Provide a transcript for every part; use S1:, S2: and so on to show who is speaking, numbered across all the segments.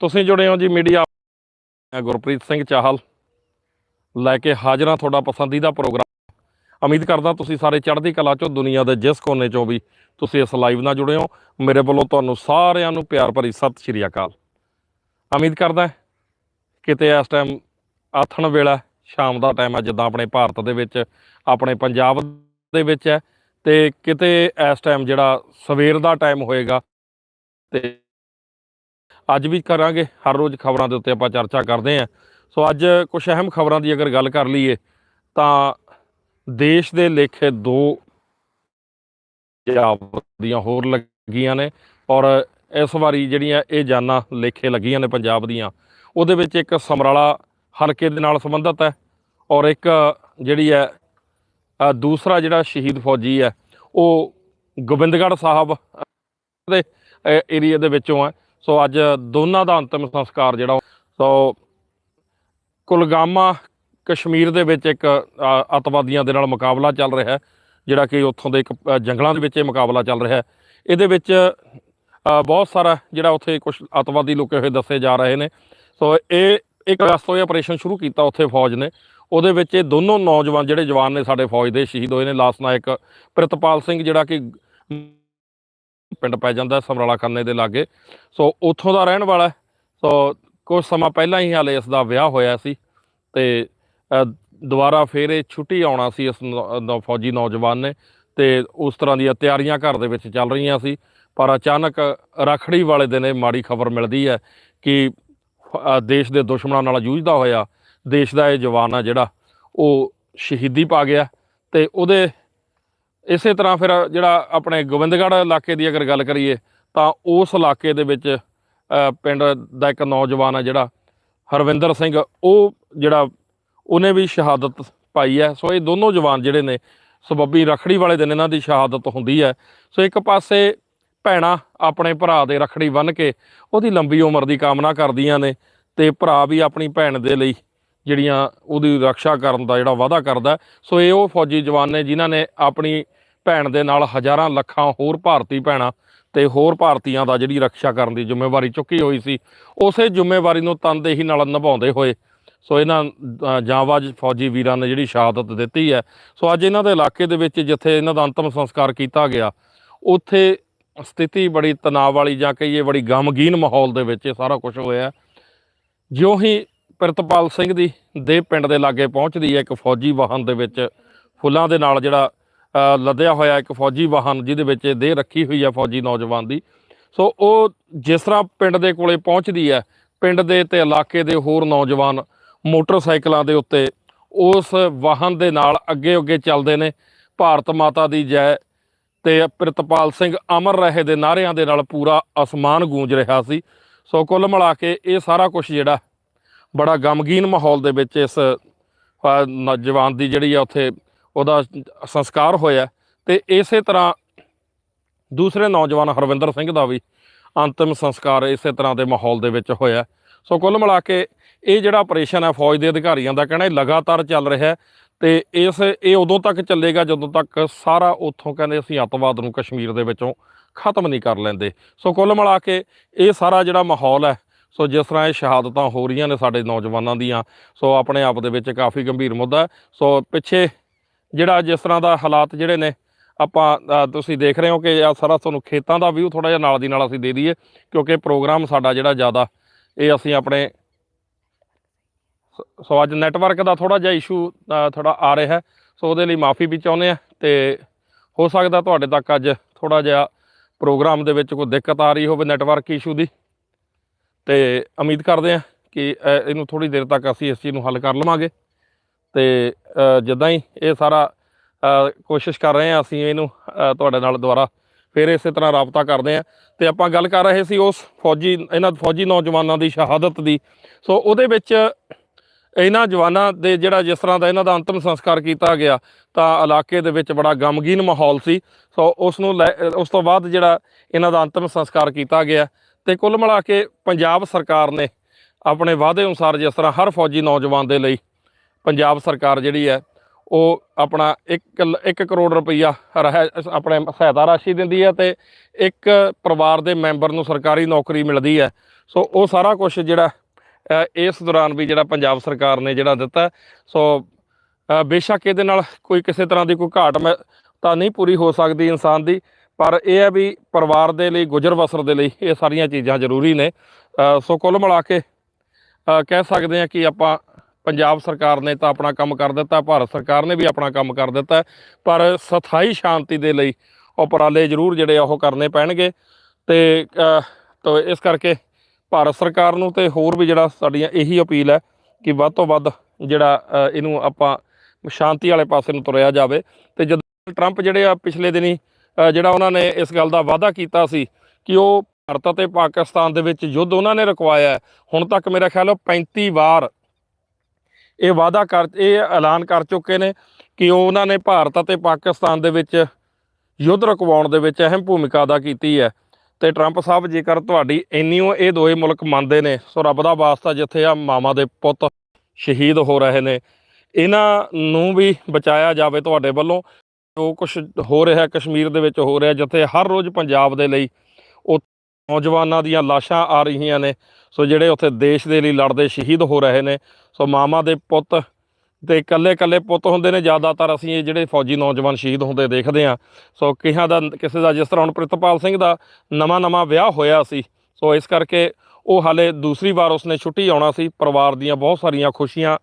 S1: ਤੁਸੀਂ ਜੁੜੇ ਹੋ ਜੀ ਮੀਡੀਆ ਮੈਂ ਗੁਰਪ੍ਰੀਤ ਸਿੰਘ ਚਾਹਲ। ਲੈ ਕੇ ਹਾਜ਼ਰਾਂ ਤੁਹਾਡਾ ਪਸੰਦੀਦਾ ਪ੍ਰੋਗਰਾਮ। ਉਮੀਦ ਕਰਦਾ ਤੁਸੀਂ ਸਾਰੇ ਚੜ੍ਹਦੀ ਕਲਾ ਚੋਂ, ਦੁਨੀਆ ਦੇ ਜਿਸ ਕੋਨੇ ਚੋਂ ਵੀ ਤੁਸੀਂ ਇਸ ਲਾਈਵ ਨਾਲ ਜੁੜੇ ਹੋ। ਮੇਰੇ ਵੱਲੋਂ ਤੁਹਾਨੂੰ ਸਾਰਿਆਂ ਨੂੰ ਪਿਆਰ ਭਰੀ ਸਤਿ ਸ਼੍ਰੀ ਅਕਾਲ। ਉਮੀਦ ਕਰਦਾ ਕਿਤੇ ਇਸ ਟਾਈਮ ਆਥਣ ਵੇਲਾ ਸ਼ਾਮ ਦਾ ਟਾਈਮ ਹੈ, ਜਿੱਦਾਂ ਆਪਣੇ ਭਾਰਤ ਦੇ ਵਿੱਚ, ਆਪਣੇ ਪੰਜਾਬ ਦੇ ਵਿੱਚ ਹੈ। ਤੇ ਕਿਤੇ ਇਸ ਟਾਈਮ ਜਿਹੜਾ ਸਵੇਰ ਦਾ ਟਾਈਮ ਹੋਏਗਾ ਤੇ ਅੱਜ ਵੀ ਕਰਾਂਗੇ, ਹਰ ਰੋਜ਼ ਖਬਰਾਂ ਦੇ ਉੱਤੇ ਆਪਾਂ ਚਰਚਾ ਕਰਦੇ ਹਾਂ। ਸੋ ਅੱਜ ਕੁਝ ਅਹਿਮ ਖਬਰਾਂ ਦੀ ਅਗਰ ਗੱਲ ਕਰ ਲਈਏ, ਤਾਂ ਦੇਸ਼ ਦੇ ਲੇਖੇ ਦੋ ਪੰਜਾਬ ਦੀਆਂ ਹੋਰ ਲੱਗੀਆਂ ਨੇ ਔਰ ਇਸ ਵਾਰੀ ਜਿਹੜੀਆਂ ਇਹ ਜਾਨਾਂ ਲੇਖੇ ਲੱਗੀਆਂ ਨੇ ਪੰਜਾਬ ਦੀਆਂ, ਉਹਦੇ ਵਿੱਚ ਇੱਕ ਸਮਰਾਲਾ ਹਲਕੇ ਦੇ ਨਾਲ ਸੰਬੰਧਿਤ ਹੈ ਔਰ ਇੱਕ ਜਿਹੜੀ ਹੈ ਦੂਸਰਾ ਜਿਹੜਾ ਸ਼ਹੀਦ ਫੌਜੀ ਹੈ, ਉਹ ਗੋਬਿੰਦਗੜ੍ਹ ਸਾਹਿਬ ਦੇ ਏਰੀਆ ਦੇ ਵਿੱਚੋਂ ਹੈ। ਸੋ ਅੱਜ ਦੋਨਾਂ ਦਾ ਅੰਤਿਮ ਸੰਸਕਾਰ ਜਿਹੜਾ ਸੋ ਕੁਲਗਾਮਾ ਕਸ਼ਮੀਰ ਦੇ ਵਿੱਚ ਇੱਕ ਅ, ਅੱਤਵਾਦੀਆਂ ਦੇ ਨਾਲ ਮੁਕਾਬਲਾ ਚੱਲ ਰਿਹਾ ਹੈ ਜਿਹੜਾ ਕਿ ਉੱਥੋਂ ਦੇ ਇੱਕ ਜੰਗਲਾਂ ਦੇ ਵਿੱਚ ਇਹ ਮੁਕਾਬਲਾ ਚੱਲ ਰਿਹਾ ਹੈ। ਇਹਦੇ ਵਿੱਚ ਬਹੁਤ ਸਾਰਾ ਜਿਹੜਾ ਉੱਥੇ ਕੁਝ ਅੱਤਵਾਦੀ ਲੁਕੇ ਹੋਏ ਦੱਸੇ ਜਾ ਰਹੇ ਨੇ। ਸੋ ਇਹ ਇੱਕ ਅਗਸਤ ਤੋਂ ਇਹ ਆਪਰੇਸ਼ਨ ਸ਼ੁਰੂ ਕੀਤਾ ਉੱਥੇ ਫੌਜ ਨੇ। ਉਹਦੇ ਵਿੱਚ ਇਹ ਦੋਨੋਂ ਨੌਜਵਾਨ ਜਿਹੜੇ ਜਵਾਨ ਨੇ ਸਾਡੇ ਫੌਜ ਦੇ ਸ਼ਹੀਦ ਹੋਏ ਨੇ। ਲਾਸ ਨਾਇਕ ਪ੍ਰਿਤਪਾਲ ਸਿੰਘ ਜਿਹੜਾ ਕਿ ਪਿੰਡ ਪੈ ਜਾਂਦਾ ਸਮਰਾਲਾ ਖੰਨੇ ਦੇ ਲਾਗੇ। ਸੋ ਉੱਥੋਂ ਦਾ ਰਹਿਣ ਵਾਲਾ ਸੋ ਕੁਝ ਸਮਾਂ ਪਹਿਲਾਂ ਹੀ ਹਾਲੇ ਇਸ ਦਾ ਵਿਆਹ ਹੋਇਆ ਸੀ ਤੇ ਦੁਬਾਰਾ ਫੇਰ ਇਹ ਛੁੱਟੀ ਆਉਣਾ ਸੀ ਇਸ ਨੌ- ਫੌਜੀ ਨੌਜਵਾਨ ਨੇ ਤੇ ਉਸ ਤਰ੍ਹਾਂ ਦੀਆਂ ਤਿਆਰੀਆਂ ਘਰ ਦੇ ਵਿੱਚ ਚੱਲ ਰਹੀਆਂ ਸੀ। ਪਰ ਅਚਾਨਕ ਰਖੜੀ ਵਾਲੇ ਦਿਨ ਇਹ ਮਾੜੀ ਖਬਰ ਮਿਲਦੀ ਹੈ ਕਿ ਦੇਸ਼ ਦੇ ਦੁਸ਼ਮਣਾਂ ਨਾਲ ਜੂਝਦਾ ਹੋਇਆ ਦੇਸ਼ ਦਾ ਇਹ ਜਵਾਨ ਆ ਜਿਹੜਾ, ਉਹ ਸ਼ਹੀਦੀ ਪਾ ਗਿਆ ਤੇ ਉਹਦੇ ਇਸੇ ਤਰ੍ਹਾਂ ਫਿਰ ਜਿਹੜਾ ਆਪਣੇ ਗੋਬਿੰਦਗੜ੍ਹ ਇਲਾਕੇ ਦੀ ਅਗਰ ਗੱਲ ਕਰੀਏ, ਤਾਂ ਉਸ ਇਲਾਕੇ ਦੇ ਵਿੱਚ ਪਿੰਡ ਦਾ ਇੱਕ ਨੌਜਵਾਨ ਆ ਜਿਹੜਾ, ਹਰਵਿੰਦਰ ਸਿੰਘ, ਉਹ ਜਿਹੜਾ ਉਹਨੇ ਵੀ ਸ਼ਹਾਦਤ ਪਾਈ ਹੈ। ਸੋ ਇਹ ਦੋਨੋਂ ਜਵਾਨ ਜਿਹੜੇ ਨੇ, ਸਬੱਬੀ ਰਖੜੀ ਵਾਲੇ ਦਿਨ ਇਹਨਾਂ ਦੀ ਸ਼ਹਾਦਤ ਹੁੰਦੀ ਹੈ। ਸੋ ਇੱਕ ਪਾਸੇ ਭੈਣਾਂ ਆਪਣੇ ਭਰਾ ਦੇ ਰਖੜੀ ਬੰਨ੍ਹ ਕੇ ਉਹਦੀ ਲੰਬੀ ਉਮਰ ਦੀ ਕਾਮਨਾ ਕਰਦੀਆਂ ਨੇ ਤੇ ਭਰਾ ਵੀ ਆਪਣੀ ਭੈਣ ਦੇ ਲਈ ਜਿਹੜੀਆਂ ਉਹਦੀ ਰੱਖਿਆ ਕਰਨ ਦਾ ਜਿਹੜਾ ਵਾਅਦਾ ਕਰਦਾ। ਸੋ ਇਹ ਉਹ ਫੌਜੀ ਜਵਾਨ ਨੇ ਜਿਨ੍ਹਾਂ ਨੇ ਆਪਣੀ ਭੈਣ ਦੇ ਨਾਲ ਹਜ਼ਾਰਾਂ ਲੱਖਾਂ ਹੋਰ ਭਾਰਤੀ ਭੈਣਾਂ ਤੇ ਹੋਰ ਭਾਰਤੀਆਂ ਦਾ ਜਿਹੜੀ ਰੱਖਿਆ ਕਰਨ ਦੀ ਜ਼ਿੰਮੇਵਾਰੀ ਚੁੱਕੀ ਹੋਈ ਸੀ ਉਸੇ ਜ਼ਿੰਮੇਵਾਰੀ ਨੂੰ ਤਨਦੇਹੀ ਨਾਲ ਨਿਭਾਉਂਦੇ ਹੋਏ ਸੋ ਇਹਨਾਂ ਅ, ਜਾਂਬਾਜ਼ ਫੌਜੀ ਵੀਰਾਂ ਨੇ ਜਿਹੜੀ ਸ਼ਹਾਦਤ ਦਿੱਤੀ ਹੈ। ਸੋ ਅੱਜ ਇਹਨਾਂ ਦੇ ਇਲਾਕੇ ਦੇ ਵਿੱਚ ਜਿੱਥੇ ਇਹਨਾਂ ਦਾ ਅੰਤਮ ਸੰਸਕਾਰ ਕੀਤਾ ਗਿਆ ਉੱਥੇ ਸਥਿਤੀ ਬੜੀ ਤਣਾਅ ਵਾਲੀ ਜਾਂ ਕਹੀਏ ਬੜੀ ਗਮਗੀਨ ਮਾਹੌਲ ਦੇ ਵਿੱਚ ਇਹ ਸਾਰਾ ਕੁਝ ਹੋਇਆ। ਜਿਉਂ ਹੀ ਪ੍ਰਿਤਪਾਲ ਸਿੰਘ ਦੀ ਦੇ ਪਿੰਡ ਦੇ ਲਾਗੇ ਪਹੁੰਚਦੀ ਹੈ ਇੱਕ ਫੌਜੀ ਵਾਹਨ ਦੇ ਵਿੱਚ। ਫੁੱਲਾਂ ਦੇ ਨਾਲ ਜਿਹੜਾ ਲੱਦਿਆ ਹੋਇਆ ਇੱਕ ਫੌਜੀ ਵਾਹਨ ਜਿਹਦੇ ਵਿੱਚ ਇਹ ਦੇਹ ਰੱਖੀ ਹੋਈ ਹੈ ਫੌਜੀ ਨੌਜਵਾਨ ਦੀ। ਸੋ ਉਹ ਜਿਸ ਤਰ੍ਹਾਂ ਪਿੰਡ ਦੇ ਕੋਲੇ ਪਹੁੰਚਦੀ ਹੈ, ਪਿੰਡ ਦੇ ਤੇ ਇਲਾਕੇ ਦੇ ਹੋਰ ਨੌਜਵਾਨ ਮੋਟਰਸਾਈਕਲਾਂ ਦੇ ਉੱਤੇ ਉਸ ਵਾਹਨ ਦੇ ਨਾਲ ਅੱਗੇ ਅੱਗੇ ਚੱਲਦੇ ਨੇ। ਭਾਰਤ ਮਾਤਾ ਦੀ ਜੈ ਤੇ ਪ੍ਰਿਤਪਾਲ ਸਿੰਘ ਅਮਰ ਰਹੇ ਦੇ ਨਾਅਰਿਆਂ ਦੇ ਨਾਲ ਪੂਰਾ ਅਸਮਾਨ ਗੂੰਜ ਰਿਹਾ ਸੀ। ਸੋ ਕੁੱਲ ਮਿਲਾ ਕੇ ਇਹ ਸਾਰਾ ਕੁਝ ਜਿਹੜਾ ਬੜਾ ਗਮਗੀਨ ਮਾਹੌਲ ਦੇ ਵਿੱਚ ਇਸ ਨੌਜਵਾਨ ਦੀ ਜਿਹੜੀ ਆ ਉੱਥੇ ਉਹਦਾ ਸੰਸਕਾਰ ਹੋਇਆ। ਤੇ ਇਸੇ ਤਰ੍ਹਾਂ ਦੂਸਰੇ ਨੌਜਵਾਨ ਹਰਵਿੰਦਰ ਸਿੰਘ ਦਾ ਵੀ ਅੰਤਿਮ ਸੰਸਕਾਰ ਇਸੇ ਤਰ੍ਹਾਂ ਦੇ ਮਾਹੌਲ ਦੇ ਵਿੱਚ ਹੋਇਆ। ਸੋ ਕੁੱਲ ਮਿਲਾ ਕੇ ਇਹ ਜਿਹੜਾ ਆਪਰੇਸ਼ਨ ਹੈ ਫੌਜ ਦੇ ਅਧਿਕਾਰੀਆਂ ਦਾ ਕਹਿਣਾ, ਇਹ ਲਗਾਤਾਰ ਚੱਲ ਰਿਹਾ ਹੈ ਤੇ ਇਸ, ਇਹ ਉਦੋਂ ਤੱਕ ਚੱਲੇਗਾ ਜਦੋਂ ਤੱਕ ਸਾਰਾ ਉੱਥੋਂ ਕਹਿੰਦੇ ਅਸੀਂ ਅੱਤਵਾਦ ਨੂੰ ਕਸ਼ਮੀਰ ਦੇ ਵਿੱਚੋਂ ਖਤਮ ਨਹੀਂ ਕਰ ਲੈਂਦੇ। ਸੋ ਕੁੱਲ ਮਿਲਾ ਕੇ ਇਹ ਸਾਰਾ ਜਿਹੜਾ ਮਾਹੌਲ ਹੈ ਸੋ ਜਿਸ ਤਰ੍ਹਾਂ ਇਹ ਸ਼ਹਾਦਤਾਂ ਹੋ ਰਹੀਆਂ ਨੇ ਸਾਡੇ ਨੌਜਵਾਨਾਂ ਦੀਆਂ, ਸੋ ਆਪਣੇ ਆਪ ਦੇ ਵਿੱਚ ਕਾਫੀ ਗੰਭੀਰ ਮੁੱਦਾ ਸੋ ਪਿੱਛੇ ਜਿਹੜਾ ਜਿਸ ਤਰ੍ਹਾਂ ਦਾ ਹਾਲਾਤ ਜਿਹੜੇ ਨੇ, ਆਪਾਂ ਤੁਸੀਂ ਦੇਖ ਰਹੇ ਹੋ ਕਿ ਆ ਸਾਰਾ ਤੁਹਾਨੂੰ ਖੇਤਾਂ ਦਾ ਵਿਊ ਥੋੜਾ ਜਿਹਾ ਨਾਲ ਦੀ ਨਾਲ ਅਸੀਂ ਦੇ ਦਈਏ, ਕਿਉਂਕਿ ਪ੍ਰੋਗਰਾਮ ਸਾਡਾ ਜਿਹੜਾ ਜ਼ਿਆਦਾ, ਇਹ ਅਸੀਂ ਆਪਣੇ ਸ- ਸੋ ਅੱਜ ਨੈਟਵਰਕ ਦਾ ਥੋੜਾ ਜਿਹਾ ਇਸ਼ੂ ਥੋੜਾ ਆ ਰਿਹਾ ਹੈ। ਸੋ ਉਹਦੇ ਲਈ ਮਾਫੀ ਵੀ ਚਾਹੁੰਦੇ ਆ ਤੇ ਹੋ ਸਕਦਾ ਤੁਹਾਡੇ ਤੱਕ ਅੱਜ ਥੋੜਾ ਜਿਹਾ ਪ੍ਰੋਗਰਾਮ ਦੇ ਵਿੱਚ ਕੋਈ ਦਿੱਕਤ ਆ ਰਹੀ ਹੋਵੇ ਨੈਟਵਰਕ ਇਸ਼ੂ ਦੀ। ਤੇ ਉਮੀਦ ਕਰਦੇ ਆ ਕਿ ਅ, ਇਹਨੂੰ ਥੋੜੀ ਦੇਰ ਤੱਕ ਅਸੀਂ ਇਸ ਚੀਜ਼ ਨੂੰ ਹੱਲ ਕਰ ਲਵਾਂਗੇ। ਤੇ ਅ, ਜਿੱਦਾਂ ਹੀ ਇਹ ਸਾਰਾ ਕੋਸ਼ਿਸ਼ ਕਰ ਰਹੇ ਹਾਂ ਅਸੀਂ ਇਹਨੂੰ ਤੁਹਾਡੇ ਨਾਲ ਦੁਬਾਰਾ ਫਿਰ ਇਸੇ ਤਰ੍ਹਾਂ ਰਾਬਤਾ ਕਰਦੇ ਹਾਂ। ਤੇ ਆਪਾਂ ਗੱਲ ਕਰ ਰਹੇ ਸੀ ਉਸ ਫੌਜੀ ਇਹਨਾਂ ਫੌਜੀ ਨੌਜਵਾਨਾਂ ਦੀ ਸ਼ਹਾਦਤ ਦੀ। ਸੋ ਉਹਦੇ ਵਿੱਚ ਇਹਨਾਂ ਜਵਾਨਾਂ ਦੇ ਜਿਹੜਾ ਜਿਸ ਤਰ੍ਹਾਂ ਦਾ ਇਹਨਾਂ ਦਾ ਅੰਤਮ ਸੰਸਕਾਰ ਕੀਤਾ ਗਿਆ ਤਾਂ ਇਲਾਕੇ ਦੇ ਵਿੱਚ ਬੜਾ ਗਮਗੀਨ ਮਾਹੌਲ ਸੀ। ਸੋ ਉਸ ਨੂੰ ਲੈ- ਉਸ ਤੋਂ ਬਾਅਦ ਜਿਹੜਾ ਇਹਨਾਂ ਦਾ ਅੰਤਮ ਸੰਸਕਾਰ ਕੀਤਾ ਗਿਆ ਤੇ ਕੁੱਲ ਮਿਲਾ ਕੇ ਪੰਜਾਬ ਸਰਕਾਰ ਨੇ ਆਪਣੇ ਵਾਅਦੇ ਅਨੁਸਾਰ ਜਿਸ ਤਰ੍ਹਾਂ ਹਰ ਫੌਜੀ ਨੌਜਵਾਨ ਦੇ ਲਈ ਪੰਜਾਬ ਸਰਕਾਰ ਜਿਹੜੀ ਹੈ, ਉਹ ਆਪਣਾ 1 1 ਕਰੋੜ ਰੁਪਈਆ ਰਹਿ, ਆਪਣੇ ਸਹਾਇਤਾ ਰਾਸ਼ੀ ਦਿੰਦੀ ਹੈ ਤੇ ਇੱਕ ਪਰਿਵਾਰ ਦੇ ਮੈਂਬਰ ਨੂੰ ਸਰਕਾਰੀ ਨੌਕਰੀ ਮਿਲਦੀ ਹੈ। ਸੋ ਉਹ ਸਾਰਾ ਕੁਝ ਜਿਹੜਾ ਇਸ ਦੌਰਾਨ ਵੀ ਜਿਹੜਾ ਪੰਜਾਬ ਸਰਕਾਰ ਨੇ ਜਿਹੜਾ ਦਿੱਤਾ। ਸੋ ਬੇਸ਼ੱਕ ਇਹਦੇ ਨਾਲ ਕੋਈ ਕਿਸੇ ਤਰ੍ਹਾਂ ਦੀ ਕੋਈ ਘਾਟ ਮੈਂ ਤਾਂ ਨਹੀਂ ਪੂਰੀ ਹੋ ਸਕਦੀ ਇਨਸਾਨ ਦੀ। ਪਰ ਇਹ ਹੈ ਵੀ ਪਰਿਵਾਰ ਦੇ ਲਈ, ਗੁਜ਼ਰ ਬਸਰ ਦੇ ਲਈ ਇਹ ਸਾਰੀਆਂ ਚੀਜ਼ਾਂ ਜ਼ਰੂਰੀ ਨੇ। ਸੋ ਕੁੱਲ ਮਿਲਾ ਕੇ ਕਹਿ ਸਕਦੇ ਹਾਂ ਕਿ ਆਪਾਂ ਪੰਜਾਬ ਸਰਕਾਰ ਨੇ ਤਾਂ ਆਪਣਾ ਕੰਮ ਕਰ ਦਿੱਤਾ, ਭਾਰਤ ਸਰਕਾਰ ਨੇ ਵੀ ਆਪਣਾ ਕੰਮ ਕਰ ਦਿੱਤਾ ਪਰ ਸਥਾਈ ਸ਼ਾਂਤੀ ਦੇ ਲਈ ਉਪਰਾਲੇ ਜ਼ਰੂਰ ਜਿਹੜੇ ਆ ਉਹ ਕਰਨੇ ਪੈਣਗੇ। ਤੇ ਤੋ ਇਸ ਕਰਕੇ ਭਾਰਤ ਸਰਕਾਰ ਨੂੰ ਤੇ ਹੋਰ ਵੀ ਜਿਹੜਾ ਸਾਡੀਆਂ ਇਹੀ ਅਪੀਲ ਹੈ ਕਿ ਵੱਧ ਤੋਂ ਵੱਧ ਜਿਹੜਾ ਇਹਨੂੰ ਆਪਾਂ ਸ਼ਾਂਤੀ ਵਾਲੇ ਪਾਸੇ ਨੂੰ ਤੁਰਿਆ ਜਾਵੇ। ਤੇ ਜਦੋਂ ਟਰੰਪ ਜਿਹੜੇ ਆ ਪਿਛਲੇ ਦਿਨੀ ਜਿਹੜਾ ਉਹਨਾਂ ਨੇ ਇਸ ਗੱਲ ਦਾ ਵਾਅਦਾ ਕੀਤਾ ਸੀ ਕਿ ਉਹ ਭਾਰਤ ਅਤੇ ਪਾਕਿਸਤਾਨ ਦੇ ਵਿੱਚ ਯੁੱਧ ਉਹਨਾਂ ਨੇ ਰੁਕਵਾਇਆ ਹੁਣ ਤੱਕ ਮੇਰਾ ਖਿਆਲ ਹੈ 35 ਵਾਰ ਇਹ ਵਾਅਦਾ ਕਰ, ਇਹ ਐਲਾਨ ਕਰ ਚੁੱਕੇ ਨੇ ਕਿ ਉਹ ਉਹਨਾਂ ਨੇ ਭਾਰਤ ਅਤੇ ਪਾਕਿਸਤਾਨ ਦੇ ਵਿੱਚ ਯੁੱਧ ਰੁਕਵਾਉਣ ਦੇ ਵਿੱਚ ਅਹਿਮ ਭੂਮਿਕਾ ਅਦਾ ਕੀਤੀ ਹੈ। ਤੇ ਟਰੰਪ ਸਾਹਿਬ, ਜੇਕਰ ਤੁਹਾਡੀ ਇੰਨੀ ਉਹ ਇਹ ਦੋਏ ਮੁਲਕ ਮੰਨਦੇ ਨੇ, ਸੋ ਰੱਬ ਦਾ ਵਾਸਤਾ ਜਿੱਥੇ ਆ ਮਾਮਾ ਦੇ ਪੁੱਤ ਸ਼ਹੀਦ ਹੋ ਰਹੇ ਨੇ, ਇਹਨਾਂ ਨੂੰ ਵੀ ਬਚਾਇਆ ਜਾਵੇ ਤੁਹਾਡੇ ਵੱਲੋਂ। ਜੋ ਕੁਝ ਹੋ ਰਿਹਾ, ਕਸ਼ਮੀਰ ਦੇ ਵਿੱਚ ਹੋ ਰਿਹਾ, ਜਿੱਥੇ ਹਰ ਰੋਜ਼ ਪੰਜਾਬ ਦੇ ਲਈ ਉਹ ਨੌਜਵਾਨਾਂ ਦੀਆਂ ਲਾਸ਼ਾਂ ਆ ਰਹੀਆਂ ਨੇ। ਸੋ ਜਿਹੜੇ ਉੱਥੇ ਦੇਸ਼ ਦੇ ਲਈ ਲੜਦੇ ਸ਼ਹੀਦ ਹੋ ਰਹੇ ਨੇ, ਸੋ ਮਾਮਾ ਦੇ ਪੁੱਤ ਤੇ ਇਕੱਲੇ ਇਕੱਲੇ ਪੁੱਤ ਹੁੰਦੇ ਨੇ। ਜ਼ਿਆਦਾਤਰ ਅਸੀਂ ਇਹ ਜਿਹੜੇ ਫੌਜੀ ਨੌਜਵਾਨ ਸ਼ਹੀਦ ਹੁੰਦੇ ਦੇਖਦੇ ਆ ਸੋ ਕਿਹਾਂ ਦਾ, ਕਿਸੇ ਦਾ ਜਿਸ ਤਰ੍ਹਾਂ ਹੁਣ ਪ੍ਰਿਤਪਾਲ ਸਿੰਘ ਦਾ ਨਵਾਂ ਨਵਾਂ ਵਿਆਹ ਹੋਇਆ ਸੀ, ਸੋ ਇਸ ਕਰਕੇ ਉਹ ਹਾਲੇ ਦੂਸਰੀ ਵਾਰ ਉਸਨੇ ਛੁੱਟੀ ਆਉਣਾ ਸੀ। ਪਰਿਵਾਰ ਦੀਆਂ ਬਹੁਤ ਸਾਰੀਆਂ ਖੁਸ਼ੀਆਂ